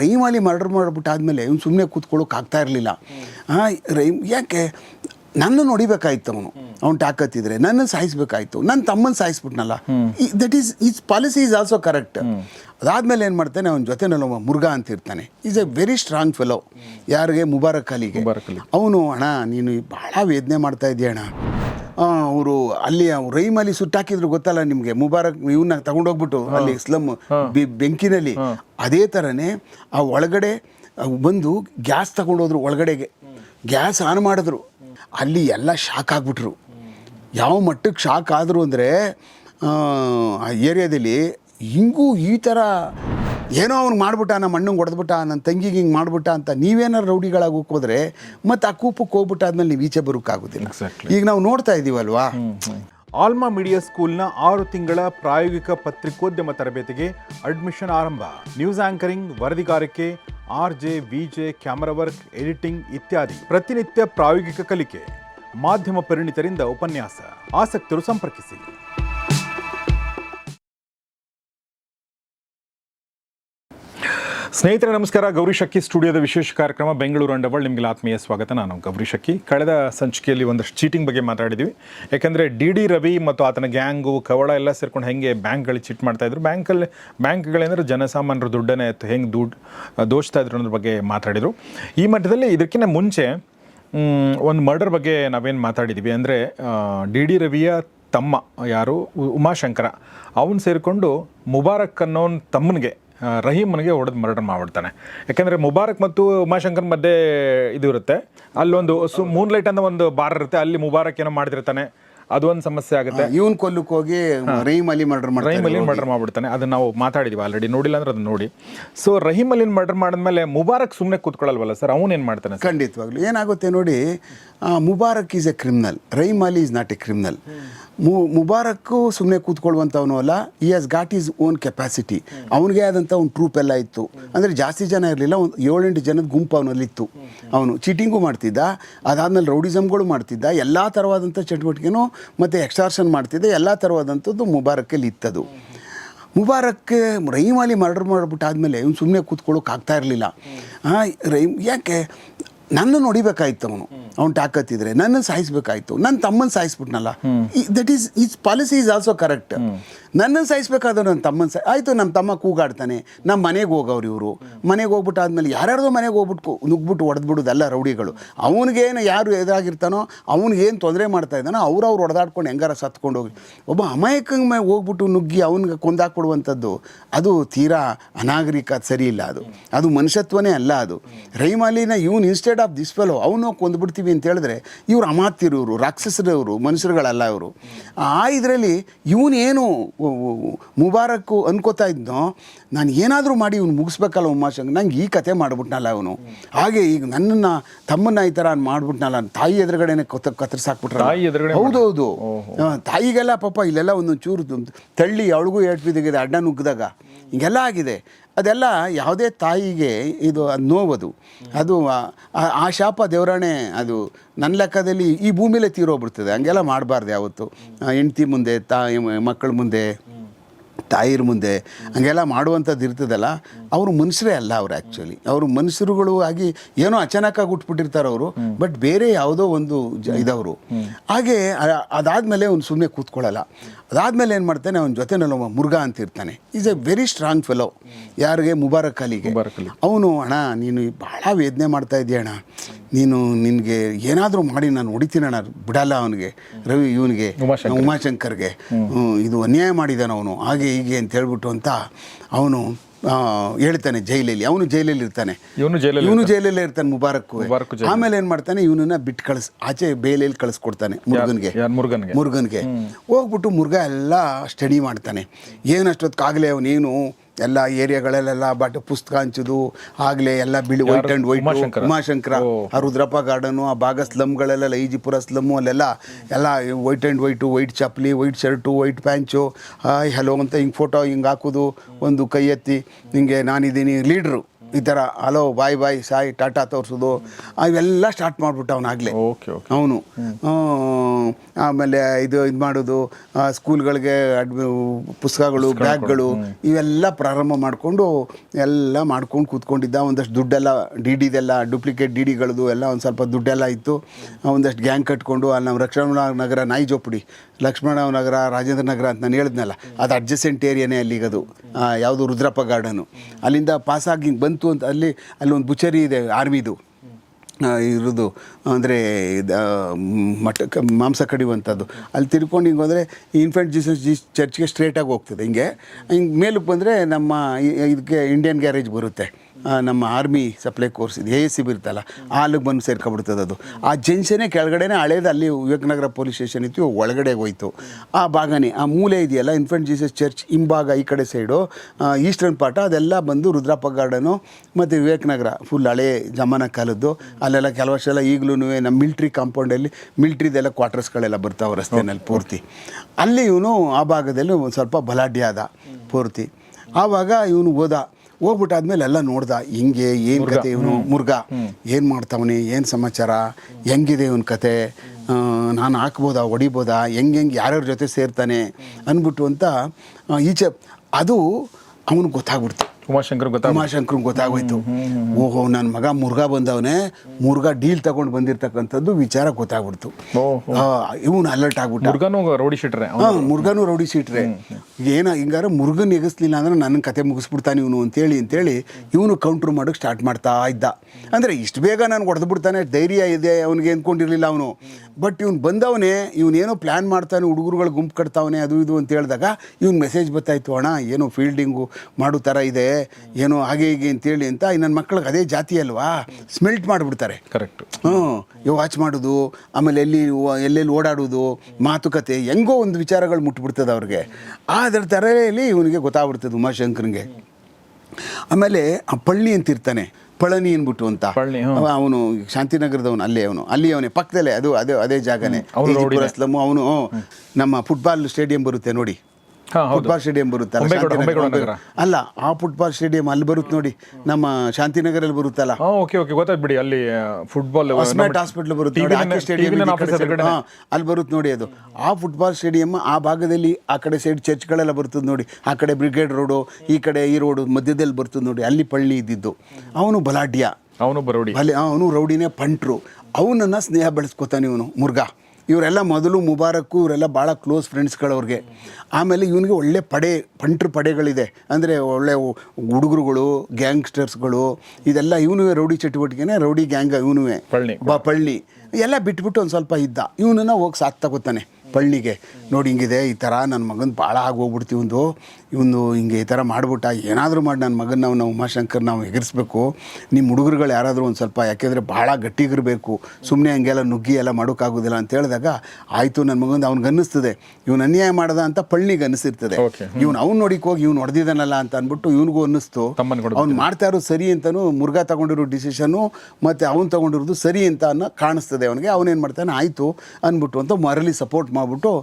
ರೈಮಲ್ಲಿ murder ಮಾಡಿಬಿಟ್ಟು ಆದಮೇಲೆ ಇವ್ನು ಸುಮ್ಮನೆ ಕೂತ್ಕೊಳ್ಳೋಕೆ ಆಗ್ತಾ ಇರಲಿಲ್ಲ. ರೈಮ್ ಯಾಕೆ? ನನ್ನ ನೋಡಿಬೇಕಾಯ್ತು ಅವನು. ಅವ್ನು ಟಾಕತ್ತಿದ್ರೆ ನನ್ನ ಸಾಯಿಸ್ಬೇಕಾಯ್ತು. ನನ್ನ ತಮ್ಮನ ಸಾಯಿಸ್ಬಿಟ್ನಲ್ಲ. That is is policy is also correct ಅದಾದ್ಮೇಲೆ ಏನು ಮಾಡ್ತಾನೆ ಅವನ ಜೊತೆನಲ್ಲಿ ಒಬ್ಬ ಮುರುಘಾ ಅಂತ ಇರ್ತಾನೆ. Is a very strong fellow ಯಾರಿಗೆ? ಮುಬಾರಕ್ ಅಲಿಗೆ. ಅವನು ಅಣ್ಣ ನೀನು ಭಾಳ ವೇದನೆ ಮಾಡ್ತಾ ಇದೆಯಣ್ಣ. ಅಣ್ಣ ಅವರು ಅಲ್ಲಿ ರೈಮ್ ರೈಮಲ್ಲಿ ಸುಟ್ಟಾಕಿದ್ರು ಗೊತ್ತಲ್ಲ ನಿಮಗೆ? ಮುಬಾರಕ್ ಇವನ್ನ ತಗೊಂಡೋಗ್ಬಿಟ್ಟು ಅಲ್ಲಿ ಸ್ಲಮ್ ಬೆಂಕಿನಲ್ಲಿ. ಅದೇ ತರನೇ ಆ ಒಳಗಡೆ ಬಂದು ಗ್ಯಾಸ್ ತಗೊಂಡೋದ್ರು ಒಳಗಡೆಗೆ. ಗ್ಯಾಸ್ ಆನ್ ಮಾಡಿದ್ರು. ಅಲ್ಲಿ ಎಲ್ಲ ಶಾಕ್ ಆಗ್ಬಿಟ್ರು. ಯಾವ ಮಟ್ಟಕ್ಕೆ ಶಾಕ್ ಆದರು ಅಂದರೆ ಆ ಏರಿಯಾದಲ್ಲಿ ಹಿಂಗೂ ಈ ಥರ ಏನೋ ಅವ್ನು ಮಾಡ್ಬಿಟ್ಟ ನಮ್ಮ ಅಣ್ಣಂಗೆ ಹೊಡೆದ್ಬಿಟ್ಟ ನನ್ನ ತಂಗಿಗೆ ಹಿಂಗೆ ಮಾಡ್ಬಿಟ್ಟ ಅಂತ ನೀವೇನಾರು ರೌಡಿಗಳಾಗಿ ಹೋಗ್ಕೋದ್ರೆ ಮತ್ತೆ ಆ ಕೂಪಕ್ಕೆ ಹೋಗ್ಬಿಟ್ಟಾದ್ಮೇಲೆ ನೀವು ಈಚೆ ಬರೋಕ್ಕಾಗೋದಿಲ್ಲ. ಈಗ ನಾವು ನೋಡ್ತಾ ಇದ್ದೀವಲ್ವಾ ಆಲ್ಮಾ ಮೀಡಿಯಾ ಸ್ಕೂಲ್ನ ಆರು ತಿಂಗಳ ಪ್ರಾಯೋಗಿಕ ಪತ್ರಿಕೋದ್ಯಮ ತರಬೇತಿಗೆ ಅಡ್ಮಿಷನ್ ಆರಂಭ. News anchoring ವರದಿಗಾರಿಕೆ R J V J camera work editing ಇತ್ಯಾದಿ ಪ್ರತಿನಿತ್ಯ ಪ್ರಾಯೋಗಿಕ ಕಲಿಕೆ. ಮಾಧ್ಯಮ ಪರಿಣಿತರಿಂದ ಉಪನ್ಯಾಸ. ಆಸಕ್ತರು ಸಂಪರ್ಕಿಸಿ. ಸ್ನೇಹಿತರೆ, ನಮಸ್ಕಾರ. ಗೌರಿ ಶಕ್ಕಿ ಸ್ಟುಡಿಯೋದ ವಿಶೇಷ ಕಾರ್ಯಕ್ರಮ ಬೆಂಗಳೂರು ಅಂಡವಳ್ ನಿಮಗೆ ಆತ್ಮೀಯ ಸ್ವಾಗತ. ನಾನು ಗೌರಿ ಶಕ್ಕಿ ಕಳೆದ ಸಂಚಿಕೆಯಲ್ಲಿ ಒಂದಷ್ಟು ಚೀಟಿಂಗ್ ಬಗ್ಗೆ ಮಾತಾಡಿದ್ವಿ. ಯಾಕಂದರೆ ಡಿ ಡಿ ರವಿ ಮತ್ತು ಆತನ ಗ್ಯಾಂಗು, ಕವಳ ಎಲ್ಲ ಸೇರ್ಕೊಂಡು ಹೆಂಗೆ ಬ್ಯಾಂಕ್ಗಳಿಗೆ ಚೀಟ್ ಮಾಡ್ತಾಯಿದ್ರು ಬ್ಯಾಂಕಲ್ಲಿ ಬ್ಯಾಂಕ್ಗಳೇಂದ್ರೆ ಜನಸಾಮಾನ್ಯರ ದುಡ್ಡನ್ನೇ ಇತ್ತು ಹೆಂಗೆ ದುಡ್ಡು ದೋಚ್ತಾ ಇದ್ರು ಅನ್ನೋದ್ರ ಬಗ್ಗೆ ಮಾತಾಡಿದರು. ಈ ಮಟ್ಟದಲ್ಲಿ ಇದಕ್ಕಿಂತ ಮುಂಚೆ ಒಂದು ಮರ್ಡರ್ ಬಗ್ಗೆ ನಾವೇನು ಮಾತಾಡಿದ್ವಿ ಅಂದರೆ ಡಿ ಡಿ ರವಿಯ ತಮ್ಮ ಯಾರು? ಉಮಾಶಂಕರ. ಅವನು ಸೇರಿಕೊಂಡು ಮುಬಾರಕ್ ಅನ್ನೋನ್ ತಮ್ಮನಿಗೆ ರಹೀಮನಿಗೆ ಹೊಡೆದು ಮರ್ಡರ್ ಮಾಡ್ಬಿಡ್ತಾನೆ. ಯಾಕೆಂದರೆ ಮುಬಾರಕ್ ಮತ್ತು ಉಮಾಶಂಕರ್ ಮಧ್ಯೆ ಇದು ಇರುತ್ತೆ. ಅಲ್ಲೊಂದು ಸು ಮೂನ್ ಲೈಟ್ ಅಂತ ಒಂದು ಬಾರ್ ಇರುತ್ತೆ. ಅಲ್ಲಿ ಮುಬಾರಕ್ ಏನೋ ಮಾಡ್ತಿರ್ತಾನೆ. ಅದೊಂದು ಸಮಸ್ಯೆ ಆಗುತ್ತೆ. ಇವನ್ ಕೊಲ್ಲಕ್ಕೆ ಹೋಗಿ ರಹೀಮ್ ಅಲಿ ಮರ್ಡರ್ ರಹೀಮ್ ಅಲ್ಲಿ ಮರ್ಡರ್ ಮಾಡ್ಬಿಡ್ತಾನೆ. ಅದನ್ನ ನಾವು ಮಾತಾಡಿದ್ವಿ ಆಲ್ರೆಡಿ. ನೋಡಿಲ್ಲ ಅಂದ್ರೆ ಅದನ್ನ ನೋಡಿ. ಸೊ ರಹೀಮ್ ಅಲಿನ್ ಮರ್ಡರ್ ಮಾಡಿದ್ಮೇಲೆ ಮುಬಾರಕ್ ಸುಮ್ಮನೆ ಕೂತ್ಕೊಳ್ಳಲ್ವಲ್ಲ ಸರ್? ಅವನು ಏನು ಮಾಡ್ತಾನೆ ಖಂಡಿತವಾಗ್ಲು. ಏನಾಗುತ್ತೆ ನೋಡಿ Mubarak is a criminal Rahim Ali is not a criminal ಮು ಮುಬಾರಕ್ಕು ಸುಮ್ಮನೆ ಕೂತ್ಕೊಳ್ಳುವಂಥವನು ಅಲ್ಲ he has got his own capacity ಅವನಿಗೆ ಆದಂಥ ಒಂದು ಟ್ರೂಪ್ ಎಲ್ಲ ಇತ್ತು. ಅಂದರೆ ಜಾಸ್ತಿ ಜನ ಇರಲಿಲ್ಲ, ಒಂದು ಏಳೆಂಟು ಜನದ ಗುಂಪು ಅವನಲ್ಲಿತ್ತು. ಅವನು ಚೀಟಿಂಗು ಮಾಡ್ತಿದ್ದ, ಅದಾದಮೇಲೆ ರೌಡಿಸಮ್ಗಳು ಮಾಡ್ತಿದ್ದ, ಎಲ್ಲ ಥರವಾದಂಥ ಚಟುವಟಿಕೆನೂ ಮತ್ತು ಎಕ್ಸ್ಟಾರ್ಷನ್ ಮಾಡ್ತಿದ್ದ, ಎಲ್ಲ ಥರವಾದಂಥದ್ದು ಮುಬಾರಕ್ಕಲ್ಲಿ ಇತ್ತದು. ಮುಬಾರಕ್ ರೈಮಾಲಿ ಮರ್ಡರ್ ಮಾಡಿಬಿಟ್ಟು ಆದಮೇಲೆ ಇವ್ನು ಸುಮ್ಮನೆ ಕೂತ್ಕೊಳ್ಳೋಕೆ ಆಗ್ತಾ ಇರಲಿಲ್ಲ. ರೈಮ್ ಯಾಕೆ? ನನ್ನ ನೋಡಿಬೇಕಾಯ್ತು ಅವನು. ಅವ್ನು ತಾಕತ್ತಿದ್ರೆ ನನ್ನ ಸಾಯಿಸ್ಬೇಕಾಯ್ತು ನನ್ನ ತಮ್ಮನ ಸಾಯಿಸ್ಬಿಟ್ನಲ್ಲ that is is policy is also correct ನನ್ನ ಸಾಯಿಸ್ಬೇಕಾದ್ರೆ ನನ್ನ ತಮ್ಮನ ಸಾಯ್ ಆಯಿತು, ನಮ್ಮ ತಮ್ಮ ಕೂಗಾಡ್ತಾನೆ. ನಮ್ಮ ಮನೆಗೆ ಹೋಗೋರು ಇವರು. ಮನೆಗೆ ಹೋಗ್ಬಿಟ್ಟು ಆದಮೇಲೆ ಯಾರ್ಯಾರ್ದೋ ಮನೆಗೆ ಹೋಗ್ಬಿಟ್ಟು ನುಗ್ಬಿಟ್ಟು ಹೊಡೆದ್ಬಿಡೋದು ಎಲ್ಲ ರೌಡಿಗಳು. ಅವನಿಗೇನು ಯಾರು ಎದುರಾಗಿರ್ತಾನೋ, ಅವ್ನಿಗೇನು ತೊಂದರೆ ಮಾಡ್ತಾ ಇದ್ದಾನೋ, ಅವ್ರವ್ರು ಹೊಡೆದಾಡ್ಕೊಂಡು ಹೆಂಗಾರ ಸತ್ಕೊಂಡು ಹೋಗಿ ಒಬ್ಬ ಅಮಾಯಕಂಗೆ ಮೇಲೆ ಹೋಗ್ಬಿಟ್ಟು ನುಗ್ಗಿ ಅವನಿಗೆ ಕೊಂದಾಕ್ಬಿಡುವಂಥದ್ದು ಅದು ತೀರಾ ಅನಾಗರಿಕ ಸರಿ ಇಲ್ಲ ಅದು. ಅದು ಮನುಷ್ಯತ್ವನೇ ಅಲ್ಲ ಅದು. ರೈಮಾಲಿನ ಇವನು ಇನ್ಸ್ಟೆಡ್ ಆಫ್ ದಿಸ್ ಫೆಲೋ ಅವನು ಕೊಂದ್ಬಿಡ್ತೀವಿ ಅಂತ ಹೇಳಿದ್ರೆ ಇವ್ರು ಅಮಾತ್ಯರು ಇವರು ರಾಕ್ಷಸರವರು ಮನುಷ್ಯರುಗಳಲ್ಲ ಇವರು. ಆ ಇದರಲ್ಲಿ ಇವನೇನು ಮುಬಾರಕ್ಕು ಅನ್ಕೋತಾ ಇದ್ನೋ ನಾನು ಏನಾದರೂ ಮಾಡಿ ಇವ್ನು ಮುಗಿಸ್ಬೇಕಲ್ಲ ಉಮಾಶಂಕ್ ನಂಗೆ ಈ ಕತೆ ಮಾಡಿಬಿಟ್ನಲ್ಲ ಅವನು ಹಾಗೆ ಈಗ ನನ್ನನ್ನು ತಮ್ಮನ್ನ ಈ ಥರ ಮಾಡಿಬಿಟ್ನಲ್ಲ ತಾಯಿ ಎದುರುಗಡೆನೆ ಕೊತ್ತ ಕತ್ತರಿಸಾಕ್ಬಿಟ್ರೆ ಹೌದೌದು. ತಾಯಿಗೆಲ್ಲ ಪಾಪ ಇಲ್ಲೆಲ್ಲ ಒಂದೊಂದು ಚೂರು ತಳ್ಳಿ ಅವಳಿಗೂ ಏಟ್ ಬಿದ್ದಿದೆ ಅಡ್ಡ ನುಗ್ಗಿದಾಗ. ಹಿಂಗೆಲ್ಲ ಆಗಿದೆ. ಅದೆಲ್ಲ ಯಾವುದೇ ತಾಯಿಗೆ ಇದು ನೋವದು. ಅದು, ಆ ಶಾಪ ದೇವರಾಣೆ ಅದು ನನ್ನ ಲೆಕ್ಕದಲ್ಲಿ ಈ ಭೂಮಿಲೇ ತೀರೋಗ್ಬಿಡ್ತದೆ. ಹಂಗೆಲ್ಲ ಮಾಡಬಾರ್ದು ಯಾವತ್ತು. ಹೆಂಡ್ತಿ ಮುಂದೆ, ತಾಯಿ ಮಕ್ಕಳ ಮುಂದೆ, ತಾಯಿರ ಮುಂದೆ ಹಂಗೆಲ್ಲ ಮಾಡುವಂಥದ್ದು ಇರ್ತದಲ್ಲ ಅವರು ಮನುಷ್ಯರೇ ಅಲ್ಲ ಅವ್ರು ಆ್ಯಕ್ಚುಲಿ ಅವರು ಮನುಷ್ಯರುಗಳು ಆಗಿ ಏನೋ ಅಚಾನಕ್ಕಾಗಿ ಹುಟ್ಬಿಟ್ಟಿರ್ತಾರೆ ಅವರು ಬಟ್ ಬೇರೆ ಯಾವುದೋ ಒಂದು ಜ ಇದವರು ಹಾಗೆ ಅದಾದಮೇಲೆ ಅವ್ನು ಸುಮ್ಮನೆ ಕೂತ್ಕೊಳ್ಳಲ್ಲ. ಅದಾದ್ಮೇಲೆ ಏನು ಮಾಡ್ತಾನೆ ಅವನ ಜೊತೆನಲ್ಲಿ ಒಬ್ಬ ಮುರುಘಾ ಅಂತ ಇರ್ತಾನೆ. Is a very strong fellow ಯಾರಿಗೆ? ಮುಬಾರಕ್ ಅಲಿಗೆ. ಅವನು ಅಣ್ಣ ನೀನು ಭಾಳ ವೇದನೆ ಮಾಡ್ತಾ ಇದ್ದೀಯ ಅಣ್ಣ. ನೀನು ನಿನಗೆ ಏನಾದರೂ ಮಾಡಿ ನಾನು ಹೊಡಿತೀನಿ ಅಣ್ಣ. ಬಿಡಲ್ಲ ಅವನಿಗೆ. ರವಿ ಇವನಿಗೆ ಉಮಾಶಂಕರ್. ಉಮಾಶಂಕರ್ಗೆ. ಇದು ಅನ್ಯಾಯ ಮಾಡಿದಾನ ಅವನು. ಹಾಗೆ ಹೀಗೆ ಅಂತ ಹೇಳ್ಬಿಟ್ಟು ಅಂತ ಅವನು ಹೇಳ್ತಾನೆ ಜೈಲಲ್ಲಿ. ಅವನು ಜೈಲಲ್ಲಿ ಇರ್ತಾನೆ. ಇವನು ಜೈಲಲ್ಲಿ ಇವನು ಜೈಲಲ್ಲೇ ಇರ್ತಾನೆ ಮುಬಾರಕ್ ಆಮೇಲೆ ಏನು ಮಾಡ್ತಾನೆ? ಇವನನ್ನ ಬಿಟ್ಟು ಕಳಿಸ್ ಆಚೆ ಬೇಲೆಯಲ್ಲಿ ಕಳಿಸ್ಕೊಡ್ತಾನೆ ಮುರುಗನ್ಗೆ ಮುರುಗನ್ಗೆ ಮುರುಗನ್ಗೆ ಹೋಗ್ಬಿಟ್ಟು ಮುರುಗ ಎಲ್ಲ ಸ್ಟಡಿ ಮಾಡ್ತಾನೆ. ಏನಷ್ಟೊತ್ತಾಗಲೇ ಅವನೇನು ಎಲ್ಲ ಏರಿಯಾಗಳಲ್ಲೆಲ್ಲ ಬಟ್ ಪುಸ್ತಕ ಹಂಚುದು ಆಗಲೇ ಎಲ್ಲ ಬಿಳಿ ವೈಟ್ ಆ್ಯಂಡ್ ವೈಟ್ ಉಮಾಶಂಕರ? ಆ ರುದ್ರಪ್ಪ ಗಾರ್ಡನು ಆ ಭಾಗ ಸ್ಲಮ್ಗಳೆಲ್ಲ ಈಜಿಪುರ ಸ್ಲಮ್ಮು ಅಲ್ಲೆಲ್ಲ ಎಲ್ಲ ವೈಟ್ ಆ್ಯಂಡ್ ವೈಟು ವೈಟ್ ಚಪ್ಪಲಿ white shirt white pants hello ಅಂತ ಹಿಂಗೆ ಫೋಟೋ ಹಿಂಗೆ ಹಾಕೋದು ಒಂದು ಕೈ ಎತ್ತಿ ಹಿಂಗೆ ನಾನಿದ್ದೀನಿ ಲೀಡ್ರು ಈ ಥರ ಹಲೋ ಬಾಯ್ ಬಾಯ್ ಸಾಯಿ ಟಾಟಾ ತೋರಿಸೋದು. ಇವೆಲ್ಲ ಸ್ಟಾರ್ಟ್ ಮಾಡ್ಬಿಟ್ಟು ಅವನಾಗಲೇ ಓಕೆ ಓಕೆ. ಅವನು. ಆಮೇಲೆ ಇದು ಇದು ಮಾಡೋದು ಸ್ಕೂಲ್ಗಳಿಗೆ ಅಡ್ಮಿ ಪುಸ್ತಕಗಳು ಬ್ಯಾಗ್ಗಳು ಇವೆಲ್ಲ ಪ್ರಾರಂಭ ಮಾಡಿಕೊಂಡು ಎಲ್ಲ ಮಾಡ್ಕೊಂಡು ಕೂತ್ಕೊಂಡಿದ್ದ. ಒಂದಷ್ಟು ದುಡ್ಡೆಲ್ಲ ಡಿ ಡಿದೆಲ್ಲ ಡೂಪ್ಲಿಕೇಟ್ ಡಿ ಡಿಗಳದು ಎಲ್ಲ ಒಂದು ಸ್ವಲ್ಪ ದುಡ್ಡೆಲ್ಲ ಇತ್ತು. ಒಂದಷ್ಟು ಗ್ಯಾಂಗ್ ಕಟ್ಕೊಂಡು ಅಲ್ಲಿ ನಮ್ಮ ಲಕ್ಷ್ಮಣ ನಗರ ನಾಯಿ ಜೋಪಡಿ ಲಕ್ಷ್ಮಣ ನಗರ ರಾಜೇಂದ್ರ ನಗರ ಅಂತ ನಾನು ಹೇಳಿದ್ನಲ್ಲ ಅದು ಅಡ್ಜಸೆಂಟ್ ಏರಿಯಾನೇ ಅಲ್ಲಿಗದು. ಯಾವುದು ರುದ್ರಪ್ಪ ಗಾರ್ಡನು ಅಲ್ಲಿಂದ ಪಾಸಾಗಿ ಬಂತು ಅಂತ ಅಲ್ಲಿ ಅಲ್ಲಿ ಒಂದು ಬುಚರಿ ಇದೆ, ಆರ್ಮಿದು. ಇರೋದು, ಅಂದರೆ ಕ- ಮಾಂಸ ಕಡಿಯುವಂಥದ್ದು. ಅಲ್ಲಿ ತಿರ್ಕೊಂಡು ಹಿಂಗೆ ಹೋದರೆ ಇನ್ಫೆಂಟ್ ಜೀಸಸ್ ಜೀಸ್ ಚರ್ಚ್ಗೆ ಸ್ಟ್ರೇಟಾಗಿ ಹೋಗ್ತದೆ ಹಿಂಗೆ. ಹಿಂಗೆ ಮೇಲಕ್ಕೆ ಬಂದರೆ ನಮ್ಮ ಇದಕ್ಕೆ ಇಂಡಿಯನ್ ಗ್ಯಾರೇಜ್ ಬರುತ್ತೆ. ನಮ್ಮ ಆರ್ಮಿ ಸಪ್ಲೈ ಕೋರ್ಸ್ ಇದೆ ಎ ಎಸ್ ಸಿ ಬಿರ್ತಲ್ಲ ಆ ಅಲ್ಲಿಗೆ ಬಂದು ಸೇರ್ಕೊಬಿಡ್ತದೆ ಅದು. ಆ ಜಂಕ್ಷನೇ ಕೆಳಗಡೆನೇ ಹಳೇದು ಅಲ್ಲಿ ವಿವೇಕನಗರ ಪೊಲೀಸ್ ಸ್ಟೇಷನ್ ಇತ್ತು ಒಳಗಡೆ ಹೋಯ್ತು. ಆ ಭಾಗನೇ ಆ ಮೂಲೆ ಇದೆಯಲ್ಲ ಇನ್ಫೆಂಟ್ ಜೀಸಸ್ ಚರ್ಚ್ ಹಿಂಭಾಗ ಈ ಕಡೆ ಸೈಡು ಈಸ್ಟರ್ನ್ ಪಾರ್ಟ್ ಅದೆಲ್ಲ ಬಂದು ರುದ್ರಪ್ಪ ಗಾರ್ಡನು ಮತ್ತು ವಿವೇಕನಗರ ಫುಲ್ ಹಳೆ ಜಮಾನ ಕಾಲದ್ದು. ಅಲ್ಲೆಲ್ಲ ಕೆಲವು ವರ್ಷ ಎಲ್ಲ ಈಗಲೂ ನಮ್ಮ ಮಿಲ್ಟ್ರಿ ಕಾಂಪೌಂಡಲ್ಲಿ ಮಿಲ್ಟ್ರಿದೆಲ್ಲ ಕ್ವಾರ್ಟರ್ಸ್ಗಳೆಲ್ಲ ಬರ್ತಾವೆ ರಸ್ತೆನಲ್ಲಿ ಪೂರ್ತಿ. ಅಲ್ಲಿ ಇವನು ಆ ಭಾಗದಲ್ಲಿ ಒಂದು ಸ್ವಲ್ಪ ಬಲಾಢ್ಯ ಅದ ಪೂರ್ತಿ. ಆವಾಗ ಇವನು ಹೋದ ಹೋಗ್ಬಿಟ್ಟಾದ್ಮೇಲೆ ಎಲ್ಲ ನೋಡ್ದ ಹಿಂಗೆ ಏನು ಕತೆ ಇವನು? ಮುರ್ಗ. ಏನು ಮಾಡ್ತಾವನೆ? ಏನು ಸಮಾಚಾರ? ಹೆಂಗಿದೆ ಇವನ್ ಕತೆ? ನಾನು ಹಾಕ್ಬೋದಾ? ಹೊಡಿಬೋದಾ? ಹೆಂಗೆ ಹೆಂಗೆ ಯಾರ್ಯಾರ ಜೊತೆ ಸೇರ್ತಾನೆ? ಅಂದ್ಬಿಟ್ಟು ಅಂತ ಈಚೆ ಅದು ಅವನಿಗೆ ಗೊತ್ತಾಗ್ಬಿಡ್ತು. ಉಮಾಶಂಕರ್ ಗೊತ್ತಾ ಉಮಾಶಂಕರ್ ಗೊತ್ತಾಗೋಯ್ತು. ಓಹೋ ನನ್ನ ಮಗ ಮುರ್ಗ ಬಂದವನೇ ಮುರ್ಗ ಡೀಲ್ ತಗೊಂಡು ಬಂದಿರ್ತಕ್ಕಂಥದ್ದು ವಿಚಾರ ಗೊತ್ತಾಗ್ಬಿಡ್ತು. ಇವನು ಅಲರ್ಟ್ ಆಗ್ಬಿಟ್ಟು. ಮುರುಘಾನು ರೌಡಿ ಶೀಟ್ರೆ ಹಾಂ ಮುರುಗನು ರೌಡಿ ಸಿಟ್ರೆ ಏನ ಹಿಂಗಾರ ಮುರುಗನ್ ಎಗಸ್ಲಿಲ್ಲ ಅಂದ್ರೆ ನನ್ನ ಕತೆ ಮುಗಿಸ್ಬಿಡ್ತಾನೆ ಇವನು ಅಂತೇಳಿ ಅಂತೇಳಿ ಇವನು ಕೌಂಟ್ರ್ ಮಾಡೋಕೆ ಸ್ಟಾರ್ಟ್ ಮಾಡ್ತಾ ಇದ್ದ. ಅಂದರೆ ಇಷ್ಟು ಬೇಗ ನಾನು ಹೊಡೆದು ಬಿಡ್ತಾನೆ ಧೈರ್ಯ ಇದೆ ಅವನಿಗೆ ಅಂದ್ಕೊಂಡಿರಲಿಲ್ಲ ಅವನು. ಬಟ್ ಇವ್ನು ಬಂದವನೇ ಇವನೇನೋ ಪ್ಲ್ಯಾನ್ ಮಾಡ್ತಾನೆ ಹುಡುಗರುಗಳು ಗುಂಪು ಕಟ್ತಾವನೆ ಅದು ಇದು ಅಂತ ಹೇಳಿದಾಗ ಇವ್ನು ಮೆಸೇಜ್ ಬರ್ತಾಯಿತ್ತು ಅಣ್ಣ ಏನೋ ಫೀಲ್ಡಿಂಗು ಮಾಡೋ ಥರ ಇದೆ ಏನೋ ಹಾಗೆ ಹೀಗೆ ಅಂತೇಳಿ ಅಂತ ನನ್ನ ಮಕ್ಳಿಗೆ ಅದೇ ಜಾತಿ ಅಲ್ವಾ? ಸ್ಮೆಲ್ಟ್ ಮಾಡಿಬಿಡ್ತಾರೆ. ಕರೆಕ್ಟ್ ಹ್ಞೂ. ಇವು ವಾಚ್ ಮಾಡೋದು ಆಮೇಲೆ ಎಲ್ಲಿ ಎಲ್ಲೆಲ್ಲಿ ಓಡಾಡೋದು ಮಾತುಕತೆ ಹೆಂಗೋ ಒಂದು ವಿಚಾರಗಳು ಮುಟ್ಬಿಡ್ತದೆ ಅವ್ರಿಗೆ. ಅದರ ತರದಲ್ಲಿ ಇವನಿಗೆ ಗೊತ್ತಾಗ್ಬಿಡ್ತದೆ ಉಮಾಶಂಕರ್ಗೆ. ಆಮೇಲೆ ಆ ಪಳ್ಳಿ ಅಂತ ಇರ್ತಾನೆ ಪಳನಿ ಅಂದ್ಬಿಟ್ಟು ಅಂತ. ಅವನು ಶಾಂತಿನಗರದವನು ಅಲ್ಲೇ ಅವನು ಅಲ್ಲಿ ಅವನೇ ಪಕ್ಕದಲ್ಲೇ ಅದು ಅದೇ ಅದೇ ಜಾಗನೇ. ಅವ್ನು ನಮ್ಮ ಫುಟ್ಬಾಲ್ ಸ್ಟೇಡಿಯಂ ಬರುತ್ತೆ ನೋಡಿ. ಫುಟ್ಬಾಲ್ ಸ್ಟೇಡಿಯಂ ಬರುತ್ತಲ್ಲ. ಅಲ್ಲ ಆ ಫುಟ್ಬಾಲ್ ಸ್ಟೇಡಿಯಂ ಅಲ್ಲಿ ಬರುತ್ತೆ ನೋಡಿ. ನಮ್ಮ ಶಾಂತಿನಗರಲ್ಲಿ ಬರುತ್ತಲ್ಲ? ಓಕೆ ಓಕೆ ಗೊತ್ತಾಯ್ತು ಬಿಡಿ. ಅಲ್ಲಿ ಫುಟ್ಬಾಲ್ ಹೊಸಮೇಟ್ ಹಾಸ್ಪಿಟ್ಲ್ ಬರುತ್ತೆ ಅಲ್ಲಿ ಬರುತ್ತೆ ನೋಡಿ ಅದು. ಆ ಫುಟ್ಬಾಲ್ ಸ್ಟೇಡಿಯಂ ಆ ಭಾಗದಲ್ಲಿ ಆ ಕಡೆ ಸೈಡ್ ಚರ್ಚ್ಗಳೆಲ್ಲ ಬರ್ತದೆ ನೋಡಿ. ಆ ಕಡೆ ಬ್ರಿಗೇಡ್ ರೋಡು ಈ ಕಡೆ ಈ ರೋಡು ಮಧ್ಯದಲ್ಲಿ ಬರ್ತದೆ ನೋಡಿ. ಅಲ್ಲಿ ಪಳ್ಳಿ ಇದ್ದಿದ್ದು. ಅವನು ಬಲಾಢ್ಯ. ಅವನು ಬರೋಡಿ. ಅಲ್ಲಿ ಅವನು ರೌಡಿನೇ ಪಂಟ್ರು. ಅವನನ್ನ ಸ್ನೇಹ ಬೆಳೆಸ್ಕೊತಾನೆ ಇವನು ಮುರ್ಗ. ಇವರೆಲ್ಲ ಮೊದಲು ಮುಬಾರಕ್ಕು ಇವರೆಲ್ಲ ಭಾಳ ಕ್ಲೋಸ್ ಫ್ರೆಂಡ್ಸ್ಗಳವ್ರಿಗೆ ಆಮೇಲೆ ಇವನಿಗೆ ಒಳ್ಳೆ ಪಡೆ ಪಂಟ್ರ ಪಡೆಗಳಿದೆ. ಅಂದರೆ ಒಳ್ಳೆ ಹುಡುಗರುಗಳು ಗ್ಯಾಂಗ್ಸ್ಟರ್ಸ್ಗಳು ಇದೆಲ್ಲ ಇವನುವೆ ರೌಡಿ ಚಟುವಟಿಕೆನೇ ರೌಡಿ ಗ್ಯಾಂಗ್ ಇವನುವೆ. ಪಳ್ಳಿ. ಬಾ ಪಳ್ಳಿ. ಎಲ್ಲ ಬಿಟ್ಬಿಟ್ಟು ಒಂದು ಸ್ವಲ್ಪ ಇದ್ದ. ಇವನನ್ನ ಹೋಗಿ ಸಾಥ್ ತಗೋತಾನೆ ಪಳ್ಳಿಗೆ. ನೋಡಿ ಹಿಂಗಿದೆ ಈ ಥರ ನನ್ನ ಮಗನ ಭಾಳ ಆಗೋಗ್ಬಿಡ್ತು ಇವಂದು ಇವನು ಹಿಂಗೆ ಈ ಥರ ಮಾಡಿಬಿಟ್ಟ ಏನಾದರೂ ಮಾಡಿ ನನ್ನ ಮಗನ ನಾವು ನಾವು ಉಮಾಶಂಕರ್ ನಾವು ಎಗರಿಸ್ಬೇಕು. ನಿಮ್ಮ ಹುಡುಗರುಗಳು ಯಾರಾದರೂ ಒಂದು ಸ್ವಲ್ಪ ಯಾಕೆಂದರೆ ಭಾಳ ಗಟ್ಟಿಗಿರಬೇಕು. ಸುಮ್ಮನೆ ಹಂಗೆಲ್ಲ ನುಗ್ಗಿ ಎಲ್ಲ ಮಾಡೋಕ್ಕಾಗೋದಿಲ್ಲ ಅಂತ ಹೇಳಿದಾಗ ಆಯಿತು ನನ್ನ ಮಗಂದು ಅವ್ನಿಗೆ ಅನ್ನಿಸ್ತದೆ. ಇವನು ಅನ್ಯಾಯ ಮಾಡ್ದ ಅಂತ ಪಳ್ಳಿಗೆ ಅನ್ನಿಸಿರ್ತದೆ. ಇವನು ಅವ್ನು ನೋಡಿಕ್ ಹೋಗಿ ಇವ್ನು ಹೊಡೆದಿದ್ದಾನಲ್ಲ ಅಂತ ಅಂದ್ಬಿಟ್ಟು ಇವನಿಗೂ ಅನ್ನಿಸ್ತು. ಅವ್ನು ಮಾಡ್ತಾ ಇರೋದು ಸರಿ ಅಂತಲೂ ಮುರುಘಾ ತಗೊಂಡಿರೋ ಡಿಸಿಷನು ಮತ್ತು ಅವ್ನು ತಗೊಂಡಿರೋದು ಸರಿ ಅಂತ ಅನ್ನೋ ಕಾಣಿಸ್ತದೆ ಅವನಿಗೆ. ಅವನೇನು ಮಾಡ್ತಾನೆ ಆಯಿತು ಅಂದ್ಬಿಟ್ಟು ಅಂತ ಮರಳಿ ಸಪೋರ್ಟ್ ಮಾಡಿಬಿಟ್ಟು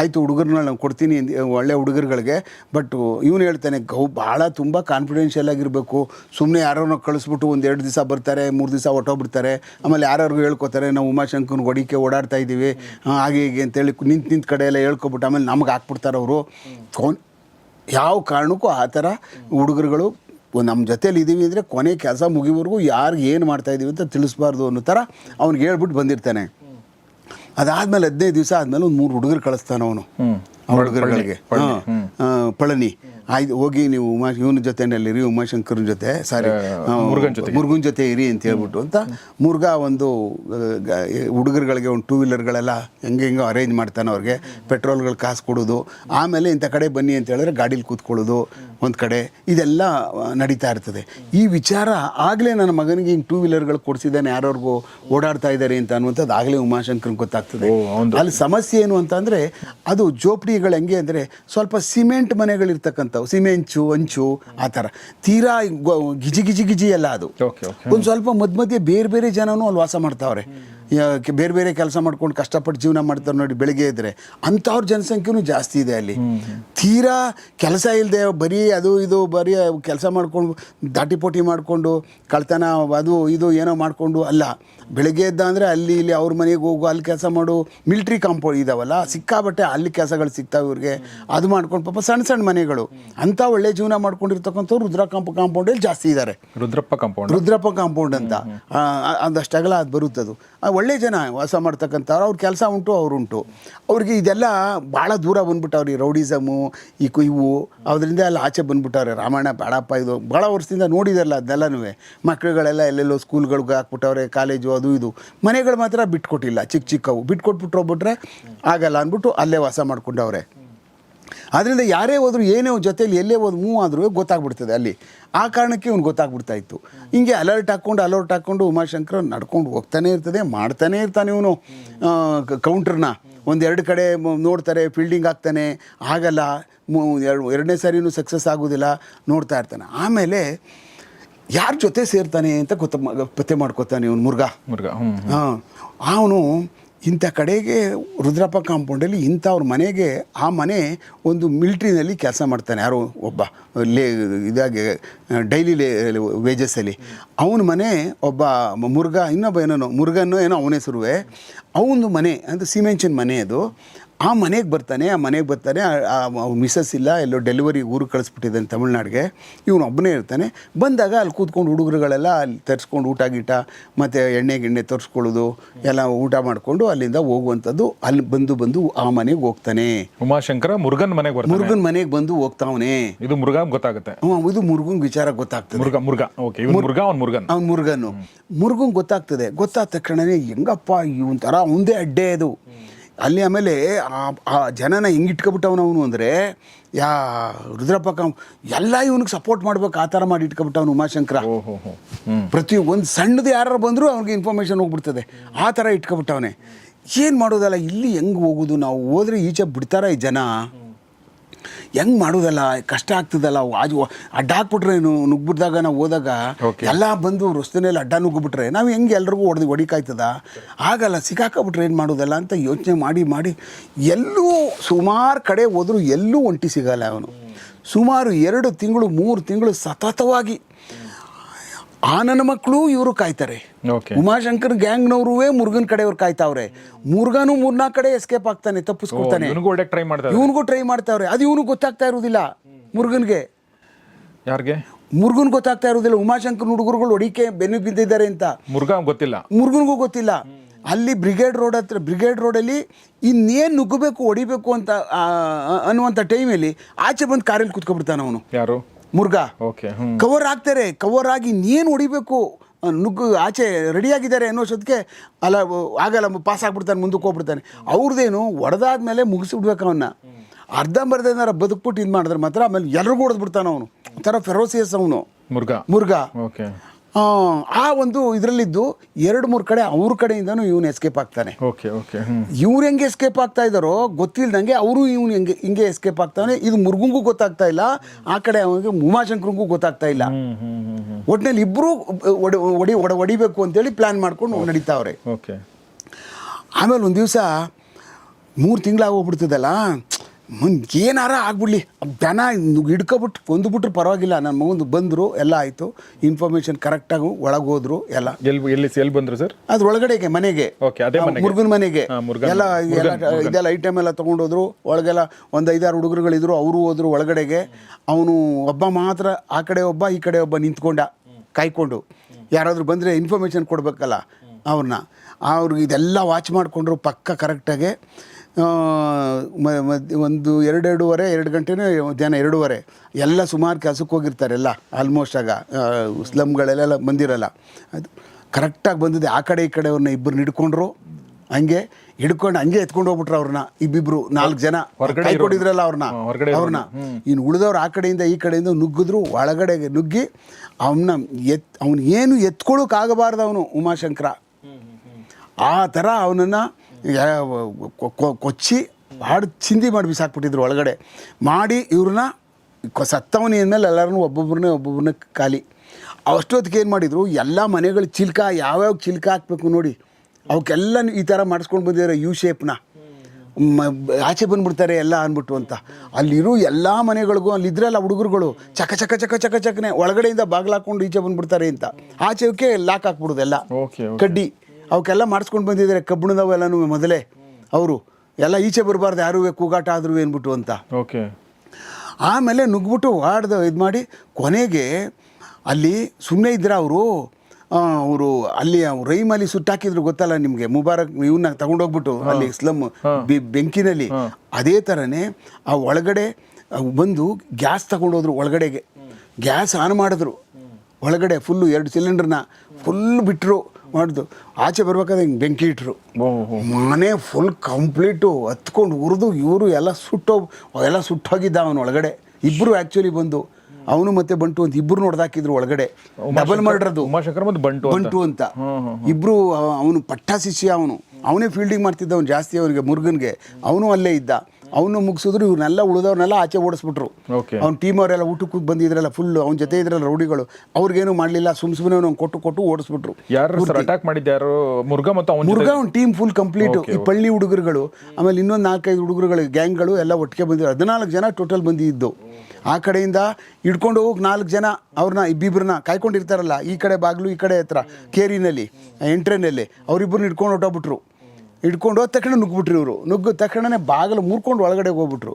ಆಯಿತು ಹುಡುಗರನ್ನ ನಾನು ಕೊಡ್ತೀನಿ ಒಳ್ಳೆ ಹುಡುಗರುಗಳಿಗೆ ಬಟ್ ಇವನು ಹೇಳ್ತಾನೆ ಗೌ ಭಾಳ ತುಂಬ ಕಾನ್ಫಿಡೆನ್ಷಿಯಲ್ ಆಗಿರಬೇಕು. ಸುಮ್ಮನೆ ಯಾರನ್ನ ಕಳಿಸ್ಬಿಟ್ಟು ಒಂದು ಎರಡು ದಿವಸ ಬರ್ತಾರೆ ಮೂರು ದಿವಸ ಹೊಟ್ಟೋಗ್ಬಿಡ್ತಾರೆ ಆಮೇಲೆ ಯಾರ್ಯಾರಿಗೂ ಹೇಳ್ಕೊತಾರೆ ನಾವು ಉಮಾಶಂಕರ್ನ ಹೊಡಿಕೆ ಓಡಾಡ್ತಾ ಇದ್ದೀವಿ. ಹಾಗೆ ಹೀಗೆ ಅಂತೇಳಿ ನಿಂತು ನಿಂತ ಕಡೆ ಎಲ್ಲ ಹೇಳ್ಕೊಬಿಟ್ಟು ಆಮೇಲೆ ನಮಗೆ ಹಾಕ್ಬಿಡ್ತಾರೆ ಅವರು. ಫೋನ್ ಯಾವ ಕಾರಣಕ್ಕೂ ಆ ಥರ ಹುಡುಗರುಗಳು ನಮ್ಮ ಜೊತೇಲಿ ಇದ್ದೀವಿ ಅಂದರೆ ಕೊನೆ ಕೆಲಸ ಮುಗಿವರೆಗೂ ಯಾರಿಗೆ ಏನು ಮಾಡ್ತಾ ಇದ್ದೀವಿ ಅಂತ ತಿಳಿಸ್ಬಾರ್ದು ಅನ್ನೋ ಥರ ಅವ್ನಿಗೆ ಹೇಳ್ಬಿಟ್ಟು ಬಂದಿರ್ತಾನೆ. ಅದಾದ್ಮೇಲೆ ಹದಿನೈದು ದಿವಸ ಆದ್ಮೇಲೆ ಒಂದು ಮೂರು ಹುಡುಗರು ಕಳಿಸ್ತಾನೆ ಅವನು. ಹುಡುಗರುಗಳಿಗೆ. ಹಾಂ ಪಳನಿ. ಆಯ್ತು ಹೋಗಿ ನೀವು ಉಮಾ ಇವನ ಜೊತೆನಲ್ಲಿರಿ ಉಮಾಶಂಕರನ ಜೊತೆ. ಸಾರಿ ಮುರುಗನ್ ಜೊತೆ ಮುರುಗನ್ ಜೊತೆ ಇರಿ ಅಂತ ಹೇಳ್ಬಿಟ್ಟು ಅಂತ. ಮುರುಘ ಒಂದು ಹುಡುಗರುಗಳಿಗೆ ಒಂದು ಟೂ ವೀಲರ್ಗಳೆಲ್ಲ ಹೆಂಗೆ ಹೆಂಗೋ ಅರೇಂಜ್ ಮಾಡ್ತಾನೆ ಅವ್ರಿಗೆ. ಪೆಟ್ರೋಲ್ಗಳು ಕಾಸು ಕೊಡೋದು. ಆಮೇಲೆ ಇಂಥ ಕಡೆ ಬನ್ನಿ ಅಂತ ಹೇಳಿದ್ರೆ ಗಾಡೀಲಿ ಕೂತ್ಕೊಳ್ಳೋದು ಒಂದು ಕಡೆ. ಇದೆಲ್ಲ ನಡೀತಾ ಇರ್ತದೆ. ಈ ವಿಚಾರ ಆಗಲೇ ನನ್ನ ಮಗನಿಗೆ ಹಿಂಗೆ ಟೂ ವೀಲರ್ಗಳು ಕೊಡಿಸಿದ್ದಾನೆ ಯಾರ್ಯಾರಿಗೂ ಓಡಾಡ್ತಾ ಇದ್ದಾರೆ ಅಂತ ಅನ್ನುವಂಥದ್ದು ಆಗಲೇ ಉಮಾಶಂಕರ್ ಗೊತ್ತಾಗ್ತದೆ. ಅಲ್ಲಿ ಸಮಸ್ಯೆ ಏನು ಅಂತಂದರೆ ಅದು ಜೋಪಡಿಗಳು ಹೆಂಗೆ ಅಂದರೆ ಸ್ವಲ್ಪ ಸಿಮೆಂಟ್ ಮನೆಗಳಿರ್ತಕ್ಕಂಥವು ಸಿಮೆಂಚು ಅಂಚು ಆ ಥರ. ತೀರಾ ಗಿಜಿ ಗಿಜಿ ಗಿಜಿ ಎಲ್ಲ ಅದು. ಒಂದು ಸ್ವಲ್ಪ ಮಧ್ಯ ಮಧ್ಯೆ ಬೇರೆ ಬೇರೆ ಜನನೂ ಅಲ್ಲಿ ವಾಸ ಮಾಡ್ತಾವ್ರೆ. ಬೇರೆ ಬೇರೆ ಕೆಲಸ ಮಾಡ್ಕೊಂಡು ಕಷ್ಟಪಟ್ಟು ಜೀವನ ಮಾಡ್ತಾರೆ ನೋಡಿ ಬೆಳಿಗ್ಗೆ ಇದ್ದರೆ ಅಂಥವ್ರ ಜನಸಂಖ್ಯೆನೂ ಜಾಸ್ತಿ ಇದೆ ಅಲ್ಲಿ. ತೀರಾ ಕೆಲಸ ಇಲ್ಲದೆ ಬರೀ ಅದು ಇದು ಬರೀ ಕೆಲಸ ಮಾಡ್ಕೊಂಡು ದಾಟಿಪೋಟಿ ಮಾಡಿಕೊಂಡು ಕಳ್ತನ ಅದು ಇದು ಏನೋ ಮಾಡಿಕೊಂಡು ಅಲ್ಲ. ಬೆಳಗ್ಗೆ ಎದ್ದ ಅಂದರೆ ಅಲ್ಲಿ ಇಲ್ಲಿ ಅವ್ರ ಮನೆಗೆ ಹೋಗು ಅಲ್ಲಿ ಕೆಲಸ ಮಾಡು. ಮಿಲ್ಟ್ರಿ ಕಾಂಪೌಂಡ್ ಇದಾವಲ್ಲ ಸಿಕ್ಕಾಬಟ್ಟೆ ಅಲ್ಲಿ ಕೆಲಸಗಳು ಸಿಗ್ತಾವೆ ಇವ್ರಿಗೆ. ಅದು ಮಾಡ್ಕೊಂಡು ಪಾಪ ಸಣ್ಣ ಸಣ್ಣ ಮನೆಗಳು. ಅಂಥ ಒಳ್ಳೆ ಜೀವನ ಮಾಡ್ಕೊಂಡಿರ್ತಕ್ಕಂಥವ್ರು ರುದ್ರ ಕಾಂಪ ಕಾಂಪೌಂಡಲ್ಲಿ ಜಾಸ್ತಿ ಇದ್ದಾರೆ ರುದ್ರಪ್ಪ ಕಾಂಪೌಂಡ್. ರುದ್ರಪ್ಪ ಕಾಂಪೌಂಡ್ ಅಂತ. ಒಂದಷ್ಟು ಅಗಲ ಅದು ಬರುತ್ತದು. ಒಳ್ಳೆ ಜನ ವಾಸ ಮಾಡ್ತಕ್ಕಂಥವ್ರು, ಅವ್ರ ಕೆಲಸ ಉಂಟು ಅವ್ರುಂಟು ಅವ್ರಿಗೆ ಇದೆಲ್ಲ ಭಾಳ ದೂರ ಬಂದ್ಬಿಟ್ಟವ್ರಿ ರೌಡಿಸಮು, ಈ ಕುಯ್ವು. ಅದರಿಂದ ಅಲ್ಲಿ ಆಚೆ ಬಂದ್ಬಿಟ್ಟವ್ರೆ. ರಾಮಾಯಣ, ಬೇಡಪ್ಪ, ಇದು ಭಾಳ ವರ್ಷದಿಂದ ನೋಡಿದಾರಲ್ಲ ಅದನ್ನೆಲ್ಲನೂ ಮಕ್ಕಳುಗಳೆಲ್ಲ ಎಲ್ಲೆಲ್ಲೋ ಸ್ಕೂಲ್ಗಳಿಗೆ ಹಾಕ್ಬಿಟ್ಟವ್ರೆ, ಕಾಲೇಜು, ಅದು ಇದು. ಮನೆಗಳು ಮಾತ್ರ ಬಿಟ್ಕೊಟ್ಟಿಲ್ಲ. ಚಿಕ್ಕ ಚಿಕ್ಕವು. ಬಿಟ್ಕೊಟ್ಬಿಟ್ರು ಹೋಗ್ಬಿಟ್ರೆ ಆಗಲ್ಲ ಅಂದ್ಬಿಟ್ಟು ಅಲ್ಲೇ ವಾಸ ಮಾಡ್ಕೊಂಡವ್ರೆ. ಆದ್ದರಿಂದ ಯಾರೇ ಹೋದ್ರು ಏನೇ ಜೊತೆಯಲ್ಲಿ ಎಲ್ಲೇ ಹೋದ್ರು ಮೂವ್ ಆದರೂ ಗೊತ್ತಾಗ್ಬಿಡ್ತದೆ ಅಲ್ಲಿ. ಆ ಕಾರಣಕ್ಕೆ ಇವ್ನು ಗೊತ್ತಾಗ್ಬಿಡ್ತಾ ಇತ್ತು. ಹಿಂಗೆ ಅಲರ್ಟ್ ಹಾಕ್ಕೊಂಡು ಅಲರ್ಟ್ ಹಾಕ್ಕೊಂಡು ಉಮಾಶಂಕರ್ ನಡ್ಕೊಂಡು ಹೋಗ್ತಾನೆ ಇರ್ತದೆ ಮಾಡ್ತಾನೆ ಇರ್ತಾನೆ ಇವನು. ಕೌಂಟ್ರನ್ನ ಒಂದೆರಡು ಕಡೆ ನೋಡ್ತಾರೆ ಫೀಲ್ಡಿಂಗ್ ಆಗ್ತಾನೆ ಆಗಲ್ಲ. ಎರಡು ಎರಡನೇ ಸಾರಿನೂ ಸಕ್ಸಸ್ ಆಗೋದಿಲ್ಲ. ನೋಡ್ತಾ ಇರ್ತಾನೆ. ಆಮೇಲೆ ಯಾರ ಜೊತೆ ಸೇರ್ತಾನೆ ಅಂತ ಗೊತ್ತ ಪತ್ತೆ ಮಾಡ್ಕೋತಾನೆ ಇವನು ಮುರುಘಾ ಮುರ್ಗ ಹ್ಮ್ ಹಾಂ ಅವನು ಇಂಥ ಕಡೆಗೆ ರುದ್ರಪ್ಪ ಕಾಂಪೌಂಡಲ್ಲಿ ಇಂಥವ್ರ ಮನೆಗೆ, ಆ ಮನೆ ಒಂದು ಮಿಲ್ಟ್ರಿನಲ್ಲಿ ಕೆಲಸ ಮಾಡ್ತಾನೆ. ಯಾರೋ ಒಬ್ಬ ಲೇ, ಇದಾಗಿ ಡೈಲಿ ಲೇ ವೇಜಸ್ಸಲ್ಲಿ. ಅವನ ಮನೆ ಒಬ್ಬ ಮುರುಘ, ಇನ್ನೊಬ್ಬ ಏನೋ ಮುರುಘನೋ ಏನೋ ಅವನ ಹೆಸರುವೆ. ಅವನದು ಮನೆ ಅಂದರೆ ಸಿಮೆಂಚಿನ ಮನೆ ಅದು. ಆ ಮನೆಗೆ ಬರ್ತಾನೆ ಆ ಮನೆಗೆ ಬರ್ತಾನೆ ಮಿಸಸ್ ಇಲ್ಲ ಎಲ್ಲೋ ಡೆಲಿವರಿ ಊರಿಗೆ ಕಳಿಸ್ಬಿಟ್ಟಿದ್ದಾನೆ ತಮಿಳ್ನಾಡಿಗೆ ಇವನು ಒಬ್ಬನೇ ಇರ್ತಾನೆ. ಬಂದಾಗ ಅಲ್ಲಿ ಕೂತ್ಕೊಂಡು ಹುಡುಗರುಗಳೆಲ್ಲ ಅಲ್ಲಿ ತರಿಸ್ಕೊಂಡು ಊಟ ಗೀಟ ಮತ್ತು ಎಣ್ಣೆ ಗಿಣ್ಣೆ ತರಿಸ್ಕೊಳ್ಳೋದು ಎಲ್ಲ ಊಟ ಮಾಡಿಕೊಂಡು ಅಲ್ಲಿಂದ ಹೋಗುವಂಥದ್ದು ಅಲ್ಲಿ ಬಂದು ಬಂದು ಆ ಮನೆಗೆ ಹೋಗ್ತಾನೆ. ಉಮಾಶಂಕರ ಮುರುಗನ್ ಮನೆಗೆ ಬರ್ತಾನೆ. ಮುರುಗನ್ ಮನೆಗೆ ಬಂದು ಹೋಗ್ತಾವನೆ. ಇದು ಮುರುಗ ಗೊತ್ತಾಗುತ್ತೆ. ಇದು ಮುರುಗನ್ ವಿಚಾರ ಗೊತ್ತಾಗ್ತದೆ. ಮುರುಗ ಮುರುಗ ಓಕೆ ಮುರುಗ ಮುರುಘ ಅವ್ನು ಮುರುಗನ್. ಅವ್ನು ಮುರುಗನ್ನು. ಮುರುಗನ್ ಗೊತ್ತಾಗ್ತದೆ. ಗೊತ್ತಾದ ತಕ್ಷಣವೇ ಹೆಂಗಪ್ಪ ಇವನ್ ಥರ ಒಂದೇ ಅಡ್ಡೆ ಅದು. ಅಲ್ಲಿ ಆಮೇಲೆ ಆ- ಆ ಜನನ ಹೆಂಗೆ ಇಟ್ಕೊಬಿಟ್ಟವನು ಅವನು ಅಂದರೆ ಯಾ ರುದ್ರಪ್ಪ ಕಂ ಎಲ್ಲ ಇವನಿಗೆ ಸಪೋರ್ಟ್ ಮಾಡ್ಬೇಕು ಆ ಥರ ಮಾಡಿ ಇಟ್ಕೊಬಿಟ್ಟವನು ಉಮಾಶಂಕರ. ಪ್ರತಿ ಒಂದು ಸಣ್ಣದು ಯಾರು ಬಂದರೂ ಅವ್ನಿಗೆ ಇನ್ಫಾರ್ಮೇಷನ್ ಹೋಗ್ಬಿಡ್ತದೆ. ಆ ಥರ ಇಟ್ಕೊಬಿಟ್ಟವನೇ. ಏನು ಮಾಡೋದಲ್ಲ ಇಲ್ಲಿ ಹೆಂಗೆ ಹೋಗೋದು? ನಾವು ಹೋದರೆ ಈಚೆ ಬಿಡ್ತಾರ ಈ ಜನ. ಹೆಂಗೆ ಮಾಡೋದಲ್ಲ? ಕಷ್ಟ ಆಗ್ತದಲ್ಲ. ಆಜು ಅಡ್ಡ ಹಾಕ್ಬಿಟ್ರೆ ನುಗ್ಬಿಟ್ದಾಗ ನಾವು ಹೋದಾಗ. ಎಲ್ಲ ಬಂದು ರಸ್ತೆನಲ್ಲಿ ಅಡ್ಡ ನುಗ್ಗಿಬಿಟ್ರೆ ನಾವು ಹೆಂಗೆ ಎಲ್ರಿಗೂ ಹೊಡೆದು ಹೊಡಿಕಾಯ್ತದ? ಆಗಲ್ಲ ಸಿಕ್ಕಾಕೊಬಿಟ್ರೆ ಏನು ಮಾಡೋದಲ್ಲ ಅಂತ ಯೋಚನೆ ಮಾಡಿ ಮಾಡಿ ಎಲ್ಲೂ ಸುಮಾರು ಕಡೆ ಹೋದರೂ ಎಲ್ಲೂ ಒಂಟಿ ಸಿಗಲ್ಲ ಅವನು. ಸುಮಾರು ಎರಡು ತಿಂಗಳು ಮೂರು ತಿಂಗಳು ಸತತವಾಗಿ ಆ ನನ್ನ ಮಕ್ಕಳು ಇವರು ಕಾಯ್ತಾರೆ. ಉಮಾಶಂಕರ್ ಗ್ಯಾಂಗ್ನವರು ಮುರುಗನ್ ಕಡೆಯವ್ರು ಕಾಯ್ತಾವ್ರೆ. ಮುರುಗನು ಮೂರ್ನಾಲ್ಕು ಕಡೆ ಎಸ್ಕೇಪ್ ಆಗ್ತಾನೆ ತಪ್ಪಿಸ್ಕೊಡ್ತಾನೆ ಇವನಿಗೂ ಟ್ರೈ ಮಾಡ್ತಾವ್ರೆ. ಅದು ಇವನು ಗೊತ್ತಾಗ್ತಾ ಇರೋದಿಲ್ಲ ಮುರುಗನ್ಗೆ. ಯಾರಿಗೆ? ಮುರುಗನ್ ಗೊತ್ತಾಗ್ತಾ ಇರೋದಿಲ್ಲ. ಉಮಾಶಂಕರ್ ಹುಡುಗರುಗಳು ಹೊಡಿಕೆ ಬೆನ್ನು ಬಿದ್ದಿದ್ದಾರೆ ಅಂತ. ಮುರುಗ ಗೊತ್ತಿಲ್ಲ. ಮುರುಗನ್ಗೂ ಗೊತ್ತಿಲ್ಲ. ಅಲ್ಲಿ ಬ್ರಿಗೇಡ್ ರೋಡ್ ಹತ್ರ ಬ್ರಿಗೇಡ್ ರೋಡಲ್ಲಿ ಇನ್ನೇನು ನುಗ್ಗಬೇಕು ಹೊಡಿಬೇಕು ಅಂತ ಅನ್ನುವಂತ ಅನ್ನುವಂಥ ಟೈಮಲ್ಲಿ ಆಚೆ ಬಂದು ಕಾರಲ್ಲಿ ಕುತ್ಕೊಬಿಡ್ತಾನೆ ಅವನು. ಯಾರು? ಮುರುಘ ಕವರ್ ಆಗ್ತಾರೆ ಕವರ್ ಆಗಿ ಇನ್ನೇನು ಹೊಡಿಬೇಕು ನುಗ್ಗು ಆಚೆ ರೆಡಿಯಾಗಿದ್ದಾರೆ ಅನ್ನೋ ಸದ್ಕೆ ಅಲ್ಲ ಆಗಲ್ಲ ಪಾಸ್ ಆಗ್ಬಿಡ್ತಾನೆ ಮುಂದಕ್ಕೆ ಹೋಗ್ಬಿಡ್ತಾನೆ. ಅವ್ರದ್ದೇನು ಹೊಡೆದಾದ್ಮೇಲೆ ಮುಗಿಸ್ಬಿಡ್ಬೇಕು ಅವನ್ನ ಅರ್ಧಂಬರ್ಧ ಏನಾರ ಬದುಕ್ಬಿಟ್ಟು ಇದು ಮಾಡಿದ್ರೆ ಮಾತ್ರ ಆಮೇಲೆ ಎಲ್ರಿಗೂ ಹೊಡೆದ್ಬಿಡ್ತಾನೆ ಅವನು. ಒಂಥರ ಫೆರೋಸಿಯಸ್ ಅವನು. ಮುರುಘ ಮುರುಘ ಓಕೆ ಆ, ಆ ಒಂದು ಇದರಲ್ಲಿದ್ದು ಎರಡು ಮೂರು ಕಡೆ ಅವ್ರ ಕಡೆಯಿಂದನೂ ಇವನು ಎಸ್ಕೇಪ್ ಆಗ್ತಾನೆ. ಓಕೆ ಓಕೆ ಇವ್ರು ಹೆಂಗೆ ಎಸ್ಕೇಪ್ ಆಗ್ತಾ ಇದ್ದಾರೋ ಗೊತ್ತಿಲ್ದಂಗೆ ಅವರು ಇವನು ಹೆಂಗೆ ಹಿಂಗೆ ಎಸ್ಕೇಪ್ ಆಗ್ತಾನೆ ಇದು ಮುರುಗಂಗೂ ಗೊತ್ತಾಗ್ತಾ ಇಲ್ಲ ಆ ಕಡೆ ಅವನಿಗೆ ಉಮಾಶಂಕರಂಗೂ ಗೊತ್ತಾಗ್ತಾ ಇಲ್ಲ. ಒಟ್ಟಿನಲ್ಲಿ ಇಬ್ಬರು ಒಡಿ ಒಡಿ ಒಡ ಒಡಿಬೇಕು ಅಂತೇಳಿ ಪ್ಲ್ಯಾನ್ ಮಾಡ್ಕೊಂಡು ನಡೀತಾವ್ರೆ. ಓಕೆ ಆಮೇಲೆ ಒಂದು ದಿವಸ ಮೂರು ತಿಂಗಳಾಗೋಗ್ಬಿಡ್ತದಲ್ಲ ಮುಂದೆ ಏನಾರ ಆಗ್ಬಿಡ್ಲಿ. ದನ ಹಿಡ್ಕೊಬಿಟ್ಟು ಕೊಂದುಬಿಟ್ರು ಪರವಾಗಿಲ್ಲ. ನನ್ನ ಮಗಂದು ಬಂದರು ಎಲ್ಲ ಆಯಿತು. ಇನ್ಫಾರ್ಮೇಷನ್ ಕರೆಕ್ಟಾಗಿ ಒಳಗೆ ಹೋದ್ರು ಎಲ್ಲ. ಎಲ್ಲಿ ಎಲ್ಲಿ ಎಲ್ಲಿ ಬಂದ್ರು ಸರ್? ಅದ್ರ ಒಳಗಡೆಗೆ ಮನೆಗೆ. ಓಕೆ ಅದೇ. ಮುರುಗನ್ ಮನೆಗೆ. ಎಲ್ಲ ಎಲ್ಲ ಇದೆಲ್ಲ ಐಟಮ್ ಎಲ್ಲ ತೊಗೊಂಡೋದ್ರು. ಒಳಗೆಲ್ಲ ಒಂದು ಐದಾರು ಹುಡುಗರುಗಳಿದ್ರು ಅವರು ಹೋದ್ರು ಒಳಗಡೆಗೆ. ಅವನು ಒಬ್ಬ ಮಾತ್ರ ಆ ಕಡೆ ಒಬ್ಬ ಈ ಕಡೆ ಒಬ್ಬ ನಿಂತ್ಕೊಂಡ ಕಾಯ್ಕೊಂಡು. ಯಾರಾದರೂ ಬಂದರೆ ಇನ್ಫಾರ್ಮೇಷನ್ ಕೊಡಬೇಕಲ್ಲ ಅವ್ರನ್ನ ಅವ್ರಿಗೆ ಇದೆಲ್ಲ ವಾಚ್ ಮಾಡಿಕೊಂಡ್ರು ಪಕ್ಕ ಕರೆಕ್ಟಾಗಿ ಒಂದು ಎರಡೆರಡೂವರೆ ಎರಡು ಗಂಟೆನೂ ಮಧ್ಯಾಹ್ನ ಎರಡೂವರೆ. ಎಲ್ಲ ಸುಮಾರು ಕೆಲಸಕ್ಕೆ ಹೋಗಿರ್ತಾರೆ ಎಲ್ಲ ಆಲ್ಮೋಸ್ಟ್ ಆಗ ಸ್ಲಮ್ಗಳೆಲ್ಲ ಬಂದಿರಲ್ಲ. ಅದು ಕರೆಕ್ಟಾಗಿ ಬಂದಿದೆ. ಆ ಕಡೆ ಈ ಕಡೆ ಅವ್ರನ್ನ ಇಬ್ಬರು ಹಿಡ್ಕೊಂಡ್ರು. ಹಂಗೆ ಹಿಡ್ಕೊಂಡು ಹಂಗೆ ಎತ್ಕೊಂಡು ಹೋಗ್ಬಿಟ್ರು ಅವ್ರನ್ನ ಇಬ್ಬಿಬ್ರು ನಾಲ್ಕು ಜನ. ಹೊರಗಡೆ. ಕೊಟ್ಟಿದ್ರಲ್ಲ ಅವ್ರನ್ನ. ಅವ್ರನ್ನ. ಇನ್ನು ಉಳಿದವ್ರು ಆ ಕಡೆಯಿಂದ ಈ ಕಡೆಯಿಂದ ನುಗ್ಗಿದ್ರು ಒಳಗಡೆಗೆ ನುಗ್ಗಿ ಅವನ್ನ ಎತ್ ಅವನು ಏನು ಎತ್ಕೊಳ್ಳೋಕ್ಕಾಗಬಾರ್ದು ಅವನು ಉಮಾಶಂಕರ. ಆ ಥರ ಅವನನ್ನು ಕೊಚ್ಚಿ ಹಾಡು ಚಿಂದಿ ಮಾಡಿ ಬಿಸಾಕ್ಬಿಟ್ಟಿದ್ರು ಒಳಗಡೆ. ಮಾಡಿ ಇವ್ರನ್ನ ಸತ್ತವನ ಮೇಲೆ ಎಲ್ಲರನ್ನೂ ಒಬ್ಬೊಬ್ಬರನ್ನೇ ಒಬ್ಬೊಬ್ಬರನ್ನ ಖಾಲಿ. ಅಷ್ಟೊತ್ತಿಗೆ ಏನು ಮಾಡಿದರು ಎಲ್ಲ ಮನೆಗಳು ಚಿಲ್ಕ ಯಾವ್ಯಾವ ಚಿಲ್ಕ ಹಾಕ್ಬೇಕು ನೋಡಿ. ಅವಕ್ಕೆಲ್ಲ ಈ ಥರ ಮಾಡಿಸ್ಕೊಂಡು ಬಂದಿದ್ದಾರೆ ಯು ಶೇಪ್ನ ಮ ಆಚೆ ಬಂದ್ಬಿಡ್ತಾರೆ ಎಲ್ಲ ಅಂದ್ಬಿಟ್ಟು ಅಂತ. ಅಲ್ಲಿರೋ ಎಲ್ಲ ಮನೆಗಳಿಗೂ ಅಲ್ಲಿದ್ರಲ್ಲ ಹುಡುಗರುಗಳು ಚಕ ಚಕ ಚಕ ಚಕ ಚಕನೆ ಒಳಗಡೆಯಿಂದ ಬಾಗಿಲು ಹಾಕೊಂಡು ಈಚೆ ಬಂದ್ಬಿಡ್ತಾರೆ ಅಂತ. ಆಚೆಗೆ ಲಾಕ್ ಹಾಕ್ಬಿಡೋದು ಎಲ್ಲ ಓಕೆ ಕಡ್ಡಿ. ಅವಕ್ಕೆಲ್ಲ ಮಾಡಿಸ್ಕೊಂಡು ಬಂದಿದ್ದಾರೆ ಕಬ್ಬಿಣದವೆಲ್ಲನೂ ಮೊದಲೇ. ಅವರು ಎಲ್ಲ ಈಚೆ ಬರಬಾರ್ದು ಯಾರು ಕೂಗಾಟ ಆದರೂ ಏನ್ಬಿಟ್ಟು ಅಂತ. ಓಕೆ. ಆಮೇಲೆ ನುಗ್ಬಿಟ್ಟು ಆಡ್ದ ಇದು ಮಾಡಿ ಕೊನೆಗೆ ಅಲ್ಲಿ ಸುಮ್ಮನೆ ಇದ್ರೆ ಅವರು ಅವರು ಅಲ್ಲಿ ರೈಮಲ್ಲಿ ಸುಟ್ಟಾಕಿದ್ರು ಗೊತ್ತಲ್ಲ ನಿಮಗೆ ಮುಬಾರಕ್ ಇವನ್ನ ತಗೊಂಡೋಗ್ಬಿಟ್ಟು ಅಲ್ಲಿ ಸ್ಲಮ್ ಬೆಂಕಿನಲ್ಲಿ. ಅದೇ ಥರನೇ ಆ ಒಳಗಡೆ ಬಂದು ಗ್ಯಾಸ್ ತಗೊಂಡೋದ್ರು ಒಳಗಡೆಗೆ. ಗ್ಯಾಸ್ ಆನ್ ಮಾಡಿದ್ರು. ಒಳಗಡೆ ಫುಲ್ಲು ಎರಡು ಸಿಲಿಂಡ್ರನ್ನ ಫುಲ್ ಬಿಟ್ಟರು ಮಾಡಿದ್ರು ಆಚೆ ಬರ್ಬೇಕಾದ್ರೆ ಹಿಂಗೆ ಬೆಂಕಿ ಇಟ್ರು. ಮನೆ ಫುಲ್ ಕಂಪ್ಲೀಟು ಹತ್ಕೊಂಡು ಉರಿದು ಇವರು ಎಲ್ಲ ಸುಟ್ಟೋ ಎಲ್ಲ ಸುಟ್ಟೋಗಿದ್ದ ಅವನು ಒಳಗಡೆ. ಇಬ್ಬರು ಆ್ಯಕ್ಚುಲಿ ಬಂದು ಅವನು ಮತ್ತೆ ಬಂಟು ಅಂತ ಇಬ್ಬರು ನೋಡ್ದಾಕಿದ್ರು ಒಳಗಡೆ. ಡಬಲ್ ಮರ್ಡ್ರದು ಬಂಟು ಅಂತ. ಬಂಟು ಅಂತ. ಇಬ್ರು ಅವನು ಪಟ್ಟ ಶಿಷ್ಯ ಅವನು. ಅವನೇ ಫೀಲ್ಡಿಂಗ್ ಮಾಡ್ತಿದ್ದ ಅವನು ಜಾಸ್ತಿ ಅವನಿಗೆ ಮುರುಗನ್ಗೆ. ಅವನು ಅಲ್ಲೇ ಇದ್ದ. ಅವನು ಮುಗಿಸಿದ್ರು ಇವ್ರನ್ನೆಲ್ಲ ಉಳಿದವ್ರನ್ನೆಲ್ಲ ಆಚೆ ಓಡಿಸ್ಬಿಟ್ರು. ಅವ್ನ ಟೀಮ್ ಅವರೆಲ್ಲ ಊಟಕ್ಕೆ ಬಂದಿದ್ರಲ್ಲ ಫುಲ್ ಅವ್ನ ಜೊತೆ ಇದ್ರಲ್ಲ ರೌಡಿಗಳು ಅವ್ರಿಗೇನು ಮಾಡಲಿಲ್ಲ ಸುಮ್ ಸುಮ್ಮನೆ ಅವ್ನು ಕೊಟ್ಟು ಕೊಟ್ಟು ಓಡಿಸ್ಬಿಟ್ರು. ಯಾರು ಅಟ್ಯಾಕ್ ಮಾಡಿದ್ದಾರೆ ಯಾರು? ಮುರುಘಾ ಮತ್ತು ಅವನ ಮುರುಘಾ ಅವ್ನ ಟೀಮ್ ಫುಲ್ ಕಂಪ್ಲೀಟ್ ಈ ಪಳ್ಳಿ ಹುಡುಗರುಗಳು ಆಮೇಲೆ ಇನ್ನೊಂದು ನಾಲ್ಕೈದು ಹುಡುಗರುಗಳು ಗ್ಯಾಂಗ್ಗಳು ಎಲ್ಲ ಒಟ್ಟಿಗೆ ಬಂದಿದ್ರು. ಹದಿನಾಲ್ಕು ಜನ ಟೋಟಲ್ ಬಂದಿದ್ದು. ಆ ಕಡೆಯಿಂದ ಹಿಡ್ಕೊಂಡು ಹೋಗಿ ನಾಲ್ಕು ಜನ ಅವ್ರನ್ನ ಇಬ್ಬಿಬ್ರನ್ನ ಕಾಯ್ಕೊಂಡಿರ್ತಾರಲ್ಲ ಈ ಕಡೆ ಬಾಗಿಲು ಈ ಕಡೆ ಹತ್ರ ಕೇರಿನಲ್ಲಿ ಎಂಟ್ರೆನಲ್ಲಿ ಅವರಿಬ್ಬರನ್ನ ಹಿಡ್ಕೊಂಡು ಹೊಟ್ಟೋಗ್ಬಿಟ್ರು ಹಿಡ್ಕೊಂಡು ಹೋದ ತಕ್ಷಣ ನುಗ್ಗಿಬಿಟ್ರು ಇವರು. ನುಗ್ಗಿದ ತಕ್ಷಣನೇ ಬಾಗಿಲು ಮುರ್ಕೊಂಡು ಒಳಗಡೆ ಹೋಗ್ಬಿಟ್ರು.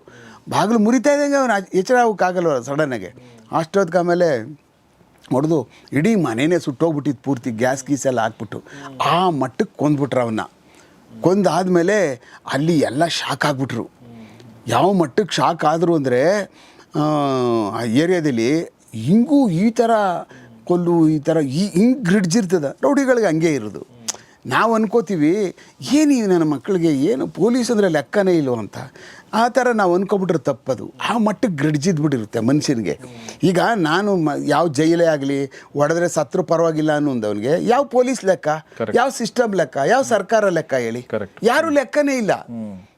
ಬಾಗಿಲು ಮುರಿತಾ ಇದ್ದಂಗೆ ಅವನು ಎಚ್ಚರ ಆಗೋಕ್ಕಾಗಲ್ಲ ಸಡನ್ನಾಗೆ ಅಷ್ಟೊತ್ತಿಗೆ ಆಮೇಲೆ ಹೊಡೆದು ಇಡೀ ಮನೆಯೇ ಸುಟ್ಟೋಗ್ಬಿಟ್ಟಿತ್ತು ಪೂರ್ತಿ, ಗ್ಯಾಸ್ ಗೀಸ್ ಎಲ್ಲ ಹಾಕ್ಬಿಟ್ಟು. ಆ ಮಟ್ಟಕ್ಕೆ ಕೊಂದ್ಬಿಟ್ರು ಅವನ್ನ ಕೊಂದಾದಮೇಲೆ ಅಲ್ಲಿ ಎಲ್ಲ ಶಾಕ್ ಆಗಿಬಿಟ್ರು. ಯಾವ ಮಟ್ಟಕ್ಕೆ ಶಾಕ್ ಆದರು ಅಂದರೆ, ಆ ಏರಿಯಾದಲ್ಲಿ ಹಿಂಗೂ ಈ ಥರ ಕೊಲ್ಲು, ಈ ಥರ ಈ ಹಿಂಗೆ ಗ್ರಿಡ್ಜ್ ಇರ್ತದೆ. ರೌಡಿಗಳಿಗೆ ಹಂಗೆ ಇರೋದು. ನಾವು ಅನ್ಕೋತೀವಿ ಏನು ಈ ನನ್ನ ಮಕ್ಕಳಿಗೆ ಏನು ಪೊಲೀಸ್ ಅಂದರೆ ಲೆಕ್ಕನೇ ಇಲ್ವೋ ಅಂತ. ಆ ಥರ ನಾವು ಅನ್ಕೊಬಿಟ್ರೆ ತಪ್ಪದು. ಆ ಮಟ್ಟಕ್ಕೆ ಗ್ರಿಡ್ಜಿದ್ಬಿಟ್ಟಿರುತ್ತೆ ಮನುಷ್ಯನಿಗೆ. ಈಗ ನಾನು ಮ ಯಾವ ಜೈಲೇ ಆಗಲಿ ಹೊಡೆದ್ರೆ ಸತ್ರು ಪರವಾಗಿಲ್ಲ ಅನ್ನೋದವನಿಗೆ ಯಾವ ಪೊಲೀಸ್ ಲೆಕ್ಕ? ಯಾವ ಸಿಸ್ಟಮ್ ಲೆಕ್ಕ? ಯಾವ ಸರ್ಕಾರ ಲೆಕ್ಕ ಹೇಳಿ. ಯಾರು ಲೆಕ್ಕನೇ ಇಲ್ಲ.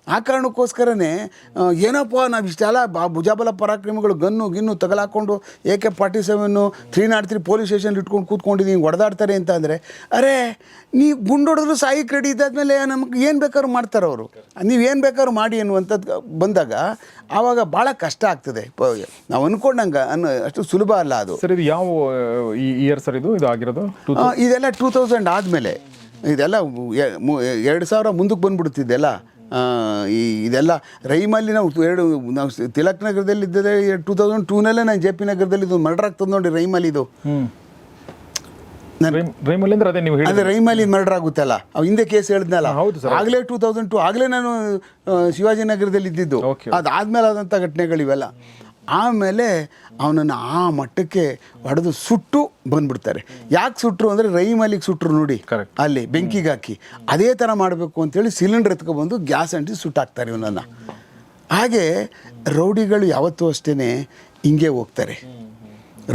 ಆ ಕಾರಣಕ್ಕೋಸ್ಕರನೇ ಏನಪ್ಪ ನಾವು ಇಷ್ಟೆಲ್ಲ ಬಾ ಭುಜಾಬಲ ಪರಾಕ್ರಮಿಗಳು ಗನ್ನು ಗಿನ್ನು ತಗಲಾಕೊಂಡು A K forty seven three not three police station ಇಟ್ಕೊಂಡು ಕೂತ್ಕೊಂಡಿದ್ದೀನಿ ಹೊಡೆದಾಡ್ತಾರೆ ಅಂತ ಅಂದರೆ ಅರೆ ನೀವು ಗುಂಡೊಡೆದ್ರು ಸಾಯಿ ಕ್ರೆಡಿ ಇದ್ದಾದ್ಮೇಲೆ ನಮಗೆ ಏನು ಬೇಕಾದ್ರೂ ಮಾಡ್ತಾರೆ ಅವರು. ನೀವು ಏನು ಬೇಕಾದ್ರು ಮಾಡಿ ಅನ್ನುವಂಥದ್ದು ಬಂದಾಗ ಆವಾಗ ಭಾಳ ಕಷ್ಟ ಆಗ್ತದೆ. ನಾವು ಅಂದ್ಕೊಂಡಂಗೆ ಅನ್ನೋ ಅಷ್ಟು ಸುಲಭ ಅಲ್ಲ ಅದು. ಸರ್ ಇದು ಯಾವ ಈ ಇಯರ್ ಸರ್ ಇದು? ಇದು ಆಗಿರೋದು? ಇದೆಲ್ಲ ಟೂ ತೌಸಂಡ್ ಆದಮೇಲೆ. ಇದೆಲ್ಲ ಎರಡು ಸಾವಿರ ಮುಂದಕ್ಕೆ ಬಂದ್ಬಿಡುತ್ತಿದ್ದೆಲ್ಲ ಆ, ಈ ಇದೆಲ್ಲ ರೈಮಲ್ಲಿ ನಾವು ಎರಡು ನಾವು ತಿಲಕ್ ನಗರದಲ್ಲಿ ಇದ್ದರೆ ಟೂ ತೌಸಂಡ್ ಟೂನಲ್ಲೇ ನಾನು ಜೆ ಪಿ ನಗರದಲ್ಲಿ ಇದು ಮರ್ಡರ್ ಆಗ್ತದೆ ನೋಡಿ ರೈಮಲ್ಲಿ ಇದು ಅದೇ ರೈಮಲ್ಲಿ ಮರ್ಡರ್ ಆಗುತ್ತಲ್ಲ? ಅವ್ ಹಿಂದೆ ಕೇಸ್ ಹೇಳಿದ್ನಲ್ಲ? ಹೌದು ಸರ್. ಆಗಲೇ ಟೂ ತೌಸಂಡ್ ಟು ಆಗಲೇ ನಾನು ಶಿವಾಜಿನಗರದಲ್ಲಿ ಇದ್ದಿದ್ದು. ಅದಾದ್ಮೇಲೆ ಆದಂಥ ಘಟನೆಗಳಿವೆಲ್ಲ. ಆಮೇಲೆ ಅವನನ್ನು ಆ ಮಟ್ಟಕ್ಕೆ ಹೊಡೆದು ಸುಟ್ಟು ಬಂದ್ಬಿಡ್ತಾರೆ. ಯಾಕೆ ಸುಟ್ಟರು ಅಂದರೆ ರೈಮಲ್ಲಿಗೆ ಸುಟ್ಟರು ನೋಡಿ. ಅಲ್ಲಿ ಬೆಂಕಿಗೆ ಹಾಕಿ. ಅದೇ ಥರ ಮಾಡಬೇಕು ಅಂತೇಳಿ ಸಿಲಿಂಡರ್ ಎತ್ಕೊಬಂದು ಗ್ಯಾಸ್ ಅಂಟಿ ಸುಟ್ಟಾಕ್ತಾರೆ ಇವನನ್ನು. ಹಾಗೆ ರೌಡಿಗಳು ಯಾವತ್ತೂ ಅಷ್ಟೇ ಹಿಂಗೆ ಹೋಗ್ತಾರೆ.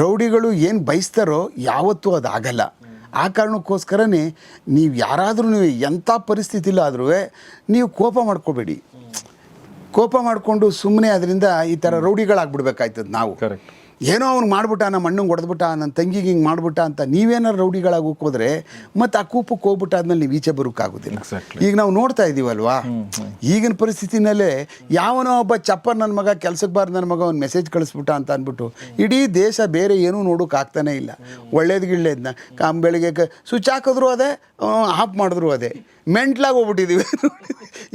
ರೌಡಿಗಳು ಏನು ಬಯಸ್ತಾರೋ ಯಾವತ್ತೂ ಅದು ಆಗಲ್ಲ ಆ ಕಾರಣಕ್ಕೋಸ್ಕರನೇ ನೀವು ಯಾರಾದರೂ ನೀವು ಎಂಥ ಪರಿಸ್ಥಿತಿಲಾದ್ರೂ ನೀವು ಕೋಪ ಮಾಡ್ಕೋಬೇಡಿ. ಕೋಪ ಮಾಡಿಕೊಂಡು ಸುಮ್ಮನೆ ಅದರಿಂದ ಈ ಥರ ರೌಡಿಗಳಾಗ್ಬಿಡ್ಬೇಕಾಯ್ತದ ನಾವು. ಏನೋ ಅವ್ನು ಮಾಡ್ಬಿಟ್ಟ ನಮ್ಮ ಅಣ್ಣಂಗೆ ಹೊಡೆದ್ಬಿಟ್ಟ ನನ್ನ ತಂಗಿಗೆ ಹಿಂಗೆ ಮಾಡ್ಬಿಟ್ಟ ಅಂತ ನೀವೇನಾರು ರೌಡಿಗಳಾಗಿ ಹೋದ್ರೆ ಮತ್ತು ಆ ಕೂಪಕ್ಕೆ ಹೋಗ್ಬಿಟ್ಟಾದ್ಮೇಲೆ ನೀವು ಈಚೆ ಬರೋಕ್ಕಾಗೋದಿಲ್ಲ. ಈಗ ನಾವು ನೋಡ್ತಾ ಇದ್ದೀವಲ್ವಾ ಈಗಿನ ಪರಿಸ್ಥಿತಿನಲ್ಲೇ ಯಾವನೋ ಒಬ್ಬ ಚಪ್ಪರ್ ನನ್ನ ಮಗ ಕೆಲ್ಸಕ್ಕೆ ಬಾರ್ದು ನನ್ನ ಮಗ ಒಂದು ಮೆಸೇಜ್ ಕಳಿಸ್ಬಿಟ್ಟ ಅಂತ ಅಂದ್ಬಿಟ್ಟು ಇಡೀ ದೇಶ ಬೇರೆ ಏನೂ ನೋಡೋಕ್ಕಾಗ್ತಾನೇ ಆಗ್ತಾನೆ ಇಲ್ಲ. ಒಳ್ಳೇದು ಗಿಳ್ಳೇದನ್ನ ಕಾಮ್ ಬೆಳಿಗ್ಗೆ ಸ್ವಿಚ್ ಹಾಕಿದ್ರು ಅದೇ ಆಫ್ ಮಾಡಿದ್ರು ಅದೇ. ಮೆಂಟ್ಲಾಗಿ ಹೋಗ್ಬಿಟ್ಟಿದ್ದೀವಿ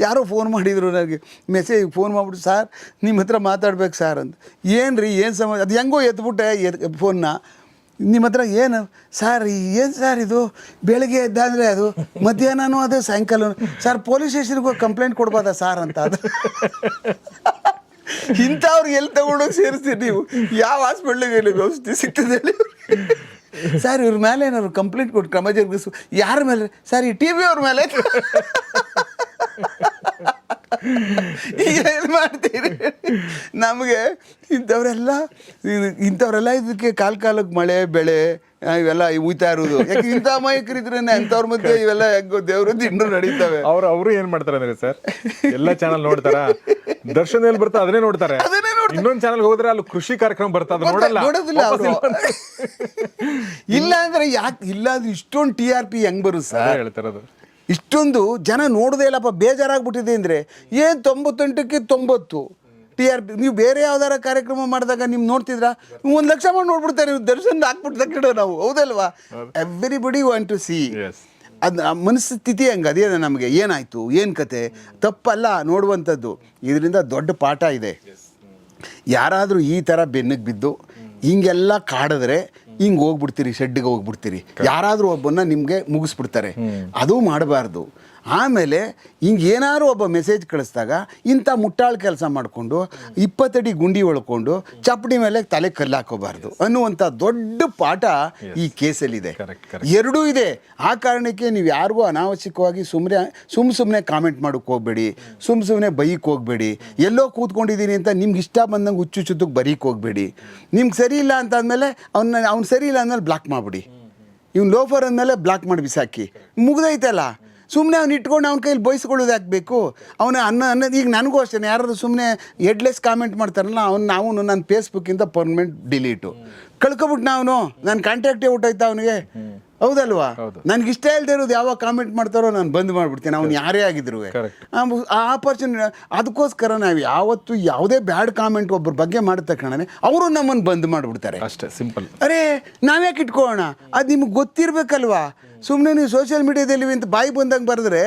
ಯಾರೋ ಫೋನ್ ಮಾಡಿದ್ರು ನನಗೆ. ಮೆಸೇಜ್ ಫೋನ್ ಮಾಡಿಬಿಟ್ಟು, ಸರ್ ನಿಮ್ಮ ಹತ್ರ ಮಾತಾಡ್ಬೇಕು ಸರ್ ಅಂತ ಏನು ರೀ ಏನು ಸಮ, ಅದು ಹೆಂಗೋ ಎತ್ಬಿಟ್ಟೆ ಎತ್ ಫೋನ್ನ. ನಿಮ್ಮ ಹತ್ರ ಏನು, ಸರ್ ಏನು ಸರ್ ಇದು? ಬೆಳಗ್ಗೆ ಎದ್ದಾದರೆ ಅದು ಮಧ್ಯಾಹ್ನನೂ ಅದು ಸಾಯಂಕಾಲ ಸರ್, ಪೊಲೀಸ್ ಸ್ಟೇಷನ್ಗೆ ಕಂಪ್ಲೇಂಟ್ ಕೊಡ್ಬೋದ ಸರ್ ಅಂತ? ಅದು. ಇಂಥವ್ರಿಗೆ ಎಲ್ಲಿ ತಗೊಂಡೋಗಿ ಸೇರಿಸ್ತೀರಿ ನೀವು? ಯಾವ ಹಾಸ್ಪಿಟ್ಲಿಗೆ ಔಷಧಿ ಸಿಗ್ತದೆ ಹೇಳಿ ಸರ್ ಇವ್ರ ಮೇಲೆ ಏನಾದ್ರು ಕಂಪ್ಲೇಂಟ್ ಕೊಟ್ಟು ಕ್ರಮ ಜರುಗಿಸು. ಯಾರ ಮೇಲೆ? ಸರ್ ಈ ಟಿ ವಿ ಅವ್ರ ಮೇಲೆ. ಏನು ಮಾಡ್ತೀರಿ? ನಮಗೆ ಇಂಥವರೆಲ್ಲ, ಇಂಥವ್ರೆಲ್ಲ ಇದಕ್ಕೆ ಕಾಲ ಕಾಲಕ್ಕೆ ಮಳೆ, ಬೆಳೆ ಇವೆಲ್ಲ ಉಯ್ತಾ ಇರುವುದು ಯಾಕೆ ಇಂಥ ಅಮಾಯಕರಿದ್ರೆ ಅಂಥವ್ರ ಮಧ್ಯೆ ಇವೆಲ್ಲ ಹೆಂಗೋ ದೇವ್ರ ಇನ್ನು ನಡೀತವೆ. ಅವ್ರು ಅವರು ಏನ್ ಮಾಡ್ತಾರೆ ಅಂದ್ರೆ ಸರ್ ಎಲ್ಲ ಚಾನಲ್ ನೋಡ್ತಾರ? ದರ್ಶನ ಎಲ್ಲಿ ಬರ್ತಾ ಅದನ್ನೇ ನೋಡ್ತಾರೆ. ಇನ್ನೊಂದ್ ಚಾನಲ್ ಹೋದ್ರೆ ಅಲ್ಲಿ ಕೃಷಿ ಕಾರ್ಯಕ್ರಮ ಬರ್ತಾ ನೋಡಲ್ಲ. ನೋಡೋದಿಲ್ಲ ಅವರು. ಇಲ್ಲ ಅಂದ್ರೆ ಯಾಕೆ ಇಲ್ಲ ಅಂದ್ರೆ ಇಷ್ಟೊಂದು ಟಿ ಆರ್ ಪಿ ಹೆಂಗ್ ಬರುತ್ತೆ ಸರ್? ಹೇಳ್ತಾರದು. ಇಷ್ಟೊಂದು ಜನ ನೋಡದೇ ಇಲ್ಲಪ್ಪ ಬೇಜಾರಾಗ್ಬಿಟ್ಟಿದೆ ಅಂದ್ರೆ ಏನ್ ತೊಂಬತ್ತೆಂಟಕ್ಕೆ ತೊಂಬತ್ತು? ಟಿ ಆರ್ ಪಿ ನೀವು ಬೇರೆ ಯಾವ್ದಾರ ಕಾರ್ಯಕ್ರಮ ಮಾಡಿದಾಗ ನೀವು ನೋಡ್ತಿದ್ರಾ? ಒಂದು ಲಕ್ಷ ಮಾಡಿ ನೋಡ್ಬಿಡ್ತಾರೆ ನೀವು ದರ್ಶನ ಹಾಕ್ಬಿಟ್ಟು ತಕ್ಷಣ ನಾವು. ಹೌದಲ್ವಾ? ಎವ್ರಿಬಡಿ ವಾಂಟ್ ಟು ಸಿ ಅದು ಮನಸ್ಥಿತಿ ಹಂಗೆ? ಅದೇ ನಮಗೆ? ಏನಾಯಿತು? ಏನು ಕತೆ? ತಪ್ಪಲ್ಲ ನೋಡುವಂಥದ್ದು. ಇದರಿಂದ ದೊಡ್ಡ ಪಾಠ ಇದೆ. ಯಾರಾದರೂ ಈ ಥರ ಬೆನ್ನಿಗೆ ಬಿದ್ದು ಹಿಂಗೆಲ್ಲ ಕಾಡಿದ್ರೆ ಹಿಂಗೆ ಹೋಗ್ಬಿಡ್ತೀರಿ ಶೆಡ್ಗೆ ಹೋಗ್ಬಿಡ್ತೀರಿ. ಯಾರಾದರೂ ಒಬ್ಬನ್ನ ನಿಮಗೆ ಮುಗಿಸ್ಬಿಡ್ತಾರೆ. ಅದು ಮಾಡಬಾರ್ದು. ಆಮೇಲೆ ಹಿಂಗೆ ಏನಾದ್ರು ಒಬ್ಬ ಮೆಸೇಜ್ ಕಳಿಸ್ದಾಗ ಇಂಥ ಮುಟ್ಟಾಳು ಕೆಲಸ ಮಾಡಿಕೊಂಡು ಇಪ್ಪತ್ತಡಿ ಗುಂಡಿ ಒಳ್ಕೊಂಡು ಚಪ್ಪಡಿ ಮೇಲೆ ತಲೆ ಕಲ್ಲು ಹಾಕೋಬಾರ್ದು ಅನ್ನುವಂಥ ದೊಡ್ಡ ಪಾಠ ಈ ಕೇಸಲ್ಲಿದೆ. ಎರಡೂ ಇದೆ. ಆ ಕಾರಣಕ್ಕೆ ನೀವು ಯಾರಿಗೂ ಅನಾವಶ್ಯಕವಾಗಿ ಸುಮ್ಮನೆ ಸುಮ್ಮ ಸುಮ್ಮನೆ ಕಾಮೆಂಟ್ ಮಾಡೋಕ್ಕೆ ಹೋಗಬೇಡಿ. ಸುಮ್ಮ ಸುಮ್ಮನೆ ಬೈಕ್ ಹೋಗಬೇಡಿ. ಎಲ್ಲೋ ಕೂತ್ಕೊಂಡಿದ್ದೀನಿ ಅಂತ ನಿಮ್ಗೆ ಇಷ್ಟ ಬಂದಂಗೆ ಹುಚ್ಚು ಚುತ್ತಕ್ಕೆ ಬರೀಕ್ ಹೋಗಬೇಡಿ. ನಿಮ್ಗೆ ಸರಿ ಇಲ್ಲ ಅಂತ ಅಂದಮೇಲೆ ಅವ್ನ ಅವ್ನು ಸರಿ ಇಲ್ಲ ಅಂದಮೇಲೆ ಬ್ಲಾಕ್ ಮಾಡಿಬಿಡಿ. ಇವ್ನು ಲೋಫರ್ ಅಂದಮೇಲೆ ಬ್ಲಾಕ್ ಮಾಡಿ ಬಿಸಾಕಿ. ಮುಗ್ದೈತಲ್ಲ? ಸುಮ್ಮನೆ ಅವ್ನು ಇಟ್ಕೊಂಡು ಅವ್ನ ಕೈಲಿ ಬಯಸ್ಕೊಳ್ಳೋದು ಹಾಕಬೇಕು ಅವನ ಅನ್ನ ಅನ್ನೋದು ಈಗ ನನಗೂ ಅಷ್ಟೇ ಯಾರಾದ್ರು ಸುಮ್ಮನೆ ಎಡ್ಲೆಸ್ ಕಾಮೆಂಟ್ ಮಾಡ್ತಾರಲ್ಲ ಅವ್ನು ನಾವು ನನ್ನ ಫೇಸ್ಬುಕ್ಕಿಂದ ಪರ್ಮನೆಂಟ್ ಡಿಲೀಟು ಕಳ್ಕೊಬಿಟ್ಟು ನಾವು ನನ್ನ ಕಾಂಟ್ಯಾಕ್ಟೇ ಊಟೈತಾ ಅವನಿಗೆ. ಹೌದಲ್ವಾ? ನನ್ಗೆ ಇಷ್ಟ ಇಲ್ಲದೆ ಇರೋದು ಯಾವಾಗ ಕಾಮೆಂಟ್ ಮಾಡ್ತಾರೋ ನಾನು ಬಂದ್ ಮಾಡ್ಬಿಡ್ತೀನಿ. ಅವ್ನು ಯಾರೇ ಆಗಿದ್ರು. ಆ ಆಪರ್ಚುನಿಟಿ ಅದಕ್ಕೋಸ್ಕರ ನಾವು ಯಾವತ್ತು ಯಾವುದೇ ಬ್ಯಾಡ್ ಕಾಮೆಂಟ್ ಒಬ್ಬರ ಬಗ್ಗೆ ಮಾಡಿದ ತಕ್ಷಣನೇ ಅವರು ನಮ್ಮನ್ನು ಬಂದ್ ಮಾಡ್ಬಿಡ್ತಾರೆ. ಅಷ್ಟೇ ಸಿಂಪಲ್ ಅರೆ ನಾವ್ಯಾಕೆ ಇಟ್ಕೋಣ ಅದು ನಿಮ್ಗೆ ಗೊತ್ತಿರ್ಬೇಕಲ್ವಾ? ಸುಮ್ಮನೆ ನೀವು ಸೋಷಿಯಲ್ ಮೀಡಿಯಾದಲ್ಲಿ ಅಂತ ಬಾಯಿ ಬಂದಂಗೆ ಬರೆದ್ರೆ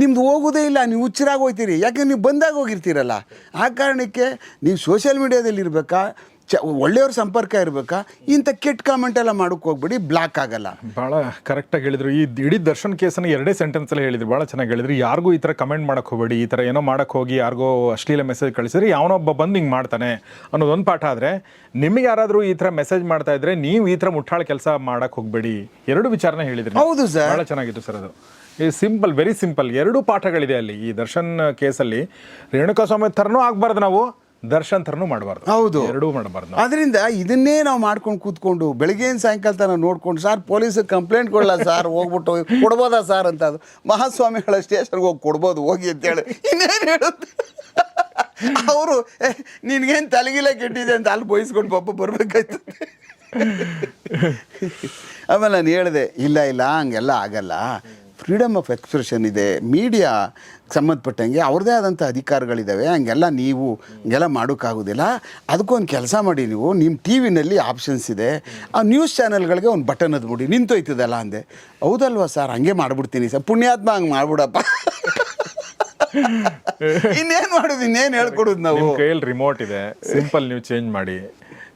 ನಿಮ್ದು ಹೋಗೋದೇ ಇಲ್ಲ ನೀವು ಹುಚ್ಚರಾಗಿ ಹೋಗ್ತೀರಿ ಯಾಕೆ ನೀವು ಬಂದಾಗ ಹೋಗಿರ್ತೀರಲ್ಲ? ಆ ಕಾರಣಕ್ಕೆ ನೀವು ಸೋಷಿಯಲ್ ಮೀಡಿಯಾದಲ್ಲಿ ಇರಬೇಕಾ? ಚ ಒಳ್ಳೆಯವ್ರ ಸಂಪರ್ಕ ಇರಬೇಕಾ? ಇಂಥ ಕೆಟ್ಟ ಕಾಮೆಂಟ್ ಎಲ್ಲ ಮಾಡೋಕ್ಕೆ ಹೋಗ್ಬಿಡಿ ಬ್ಲಾಕ್ ಆಗಲ್ಲ. ಭಾಳ ಕರೆಕ್ಟಾಗಿ ಹೇಳಿದ್ರು. ಈ ಇಡೀ ದರ್ಶನ್ ಕೇಸನ್ನು ಎರಡೇ ಸೆಂಟೆನ್ಸಲ್ಲಿ ಹೇಳಿದ್ರು. ಭಾಳ ಚೆನ್ನಾಗಿ ಹೇಳಿದ್ರು. ಯಾರಿಗೂ ಈ ಥರ ಕಮೆಂಟ್ ಮಾಡೋಕೆ ಹೋಗಬೇಡಿ ಈ ಥರ ಏನೋ ಮಾಡಕ್ಕೆ ಹೋಗಿ ಯಾರಿಗೋ ಅಶ್ಲೀಲ ಮೆಸೇಜ್ ಕಳಿಸಿದ್ರೆ ಯಾವನೊಬ್ಬ ಬಂದು ಹಿಂಗೆ ಮಾಡ್ತಾನೆ ಅನ್ನೋದೊಂದು ಪಾಠ ಆದರೆ ನಿಮಗೆ ಯಾರಾದರೂ ಈ ಥರ ಮೆಸೇಜ್ ಮಾಡ್ತಾ ಇದ್ರೆ ನೀವು ಈ ಥರ ಮುಟ್ಟಾಳ ಕೆಲಸ ಮಾಡೋಕೆ ಹೋಗಬೇಡಿ. ಎರಡು ವಿಚಾರನ ಹೇಳಿದ್ರಿ. ಹೌದು ಸರ್. ಭಾಳ ಚೆನ್ನಾಗಿತ್ತು ಸರ್ ಅದು. ಈ ಸಿಂಪಲ್ ವೆರಿ ಸಿಂಪಲ್ ಎರಡು ಪಾಠಗಳಿದೆ ಅಲ್ಲಿ. ಈ ದರ್ಶನ್ ಕೇಸಲ್ಲಿ ರೇಣುಕಾ ಸ್ವಾಮಿ ಥರನೂ ಆಗಬಾರ್ದು ನಾವು. ದರ್ಶನ್ ಥರನೂ ಮಾಡಬಾರ್ದು. ಹೌದು. ಎರಡೂ ಮಾಡಬಾರ್ದು. ಅದರಿಂದ ಇದನ್ನೇ ನಾವು ಮಾಡ್ಕೊಂಡು ಕೂತ್ಕೊಂಡು ಬೆಳಗ್ಗೆ ಸಾಯಂಕಾಲ ತನಕ ನೋಡ್ಕೊಂಡು ಸರ್ ಪೊಲೀಸ್ ಕಂಪ್ಲೇಂಟ್ ಕೊಡಲ್ಲ ಸರ್? ಹೋಗ್ಬಿಟ್ಟು ಕೊಡ್ಬೋದಾ ಸರ್? ಅಂತ ಅದು. ಮಹಾಸ್ವಾಮಿಗಳ ಸ್ಟೇಷನ್ಗೆ ಹೋಗಿ ಕೊಡ್ಬೋದು ಹೋಗಿ ಅಂತೇಳಿ ಇನ್ನೇನು ಹೇಳುತ್ತೆ? ಅವರು ನಿನಗೇನು ತಲೆಗಿಲ್ಲ ಕೆಟ್ಟಿದೆ ಅಂತ ಅಲ್ಲಿ ಬಯಸ್ಕೊಂಡು ಪಾಪ ಬರ್ಬೇಕಾಯ್ತು ಆಮೇಲೆ ನಾನು ಹೇಳಿದೆ ಇಲ್ಲ ಇಲ್ಲ ಹಂಗೆಲ್ಲ ಆಗಲ್ಲ. ಫ್ರೀಡಮ್ ಆಫ್ ಎಕ್ಸ್ಪ್ರೆಷನ್ ಇದೆ. ಮೀಡಿಯಾ ಸಂಬಂಧಪಟ್ಟಂಗೆ ಅವ್ರದ್ದೇ ಆದಂಥ ಅಧಿಕಾರಗಳಿದ್ದಾವೆ ಹಂಗೆಲ್ಲ ನೀವು ಹಂಗೆಲ್ಲ ಮಾಡೋಕ್ಕಾಗೋದಿಲ್ಲ. ಅದಕ್ಕೊಂದು ಕೆಲಸ ಮಾಡಿ ನೀವು ನಿಮ್ಮ ಟಿ ವಿನಲ್ಲಿ ಆಪ್ಷನ್ಸ್ ಇದೆ. ಆ ನ್ಯೂಸ್ ಚಾನೆಲ್ಗಳಿಗೆ ಒಂದು ಬಟನ್ ಅದ್ಬಿಡಿ ನಿಂತೋಯ್ತದಲ್ಲ ಅಂದೆ. ಹೌದಲ್ವಾ ಸರ್? ಹಂಗೆ ಮಾಡ್ಬಿಡ್ತೀನಿ ಸರ್. ಪುಣ್ಯಾತ್ಮ ಹಂಗೆ ಮಾಡ್ಬಿಡಪ್ಪ. ಇನ್ನೇನು ಮಾಡೋದು ಇನ್ನೇನು ಹೇಳ್ಕೊಡೋದು ನಾವು? ಕೈಯಲ್ಲಿ ರಿಮೋಟ್ ಇದೆ. ಸಿಂಪಲ್ ನೀವು ಚೇಂಜ್ ಮಾಡಿ.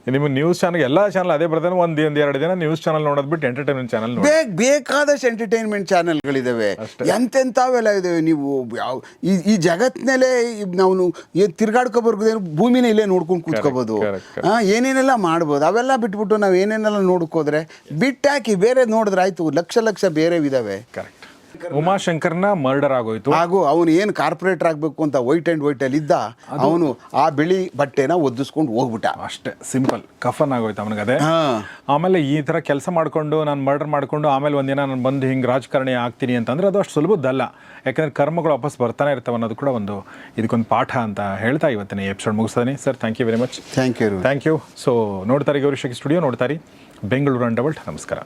ನಿಮ್ಮ ನ್ಯೂಸ್ ಚಾನಲ್ ಎಲ್ಲ ಚಾನಲ್ ಅದೇ ಬರ್ತಾನೆ ಒಂದು ಒಂದು ಎರಡು ದಿನ ನ್ಯೂಸ್ ಚಾನಲ್ ನೋಡೋದು ಬಿಟ್ಟು ಎಂಟರ್ಟೈನ್ಮೆಂಟ್ ಚಾನಲ್ ನೋಡಿ ಬೇಗ ಬೇಕಾದಷ್ಟು ಎಂಟರ್ಟೈನ್ಮೆಂಟ್ ಚಾನೆಲ್ಗಳಿದ್ದಾವೆ ಎಂತೆಂಥವೆಲ್ಲ ಇದಾವೆ ನೀವು ಯಾವ ಈ ಈ ಜಗತ್ತಿನಲ್ಲೇ ನಾವು ತಿರ್ಗಾಡ್ಕೊಬರ್ಗೋದೇನು ಭೂಮಿನ ಇಲ್ಲೇ ನೋಡ್ಕೊಂಡು ಕೂತ್ಕೋಬೋದು. ಏನೇನೆಲ್ಲ ಮಾಡ್ಬೋದು ಅವೆಲ್ಲ ಬಿಟ್ಬಿಟ್ಟು ನಾವು ಏನೇನೆಲ್ಲ ನೋಡ್ಕೋದ್ರೆ ಬಿಟ್ಟಾಕಿ ಬೇರೆ ನೋಡಿದ್ರೆ ಆಯ್ತು ಲಕ್ಷ ಲಕ್ಷ ಬೇರೆ ಇದಾವೆ. ಕರೆಕ್ಟ್ ಉಮಾಶಂಕರ್ನ ಮರ್ಡರ್ ಆಗೋಯ್ತು. ಹಾಗೂ ಅವನು ಏನು ಕಾರ್ಪೊರೇಟರ್ ಆಗಬೇಕು ಅಂತ ವೈಟ್ ಆ್ಯಂಡ್ ಅಲ್ಲಿ ಇದ್ದ ಅವನು ಆ ಬಿಳಿ ಬಟ್ಟೆನ ಒದ್ದಿಸ್ಕೊಂಡು ಹೋಗ್ಬಿಟ್ಟ. ಅಷ್ಟೇ ಸಿಂಪಲ್ ಕಫನ್ ಆಗೋಯ್ತು ಅವನಿಗದೆ. ಹಾಂ. ಆಮೇಲೆ ಈ ಥರ ಕೆಲಸ ಮಾಡಿಕೊಂಡು ನಾನು ಮರ್ಡರ್ ಮಾಡಿಕೊಂಡು ಆಮೇಲೆ ಒಂದಿನ ನಾನು ಬಂದು ಹಿಂಗೆ ರಾಜಕಾರಣಿ ಆಗ್ತೀನಿ ಅಂತಂದ್ರೆ ಅದು ಅಷ್ಟು ಸುಲಭದ್ದಲ್ಲ ಯಾಕಂದ್ರೆ ಕರ್ಮಗಳು ವಾಪಸ್ ಬರ್ತಾನೆ ಇರ್ತವೆ ಅನ್ನೋದು ಕೂಡ ಒಂದು ಇದಕ್ಕೊಂದು ಪಾಠ ಅಂತ ಹೇಳ್ತಾ ಇವತ್ತಿನ episode ಮುಗಿಸ್ತಾನೆ. Sir thank you very much thank you thank you so ನೋಡ್ತಾರೆ ಗೌರಿ ಶಕಿ ಸ್ಟುಡಿಯೋ ನೋಡ್ತಾರೆ ಬೆಂಗಳೂರು ಅಂಡ್ ಡಬಲ್ಟ್ ನಮಸ್ಕಾರ.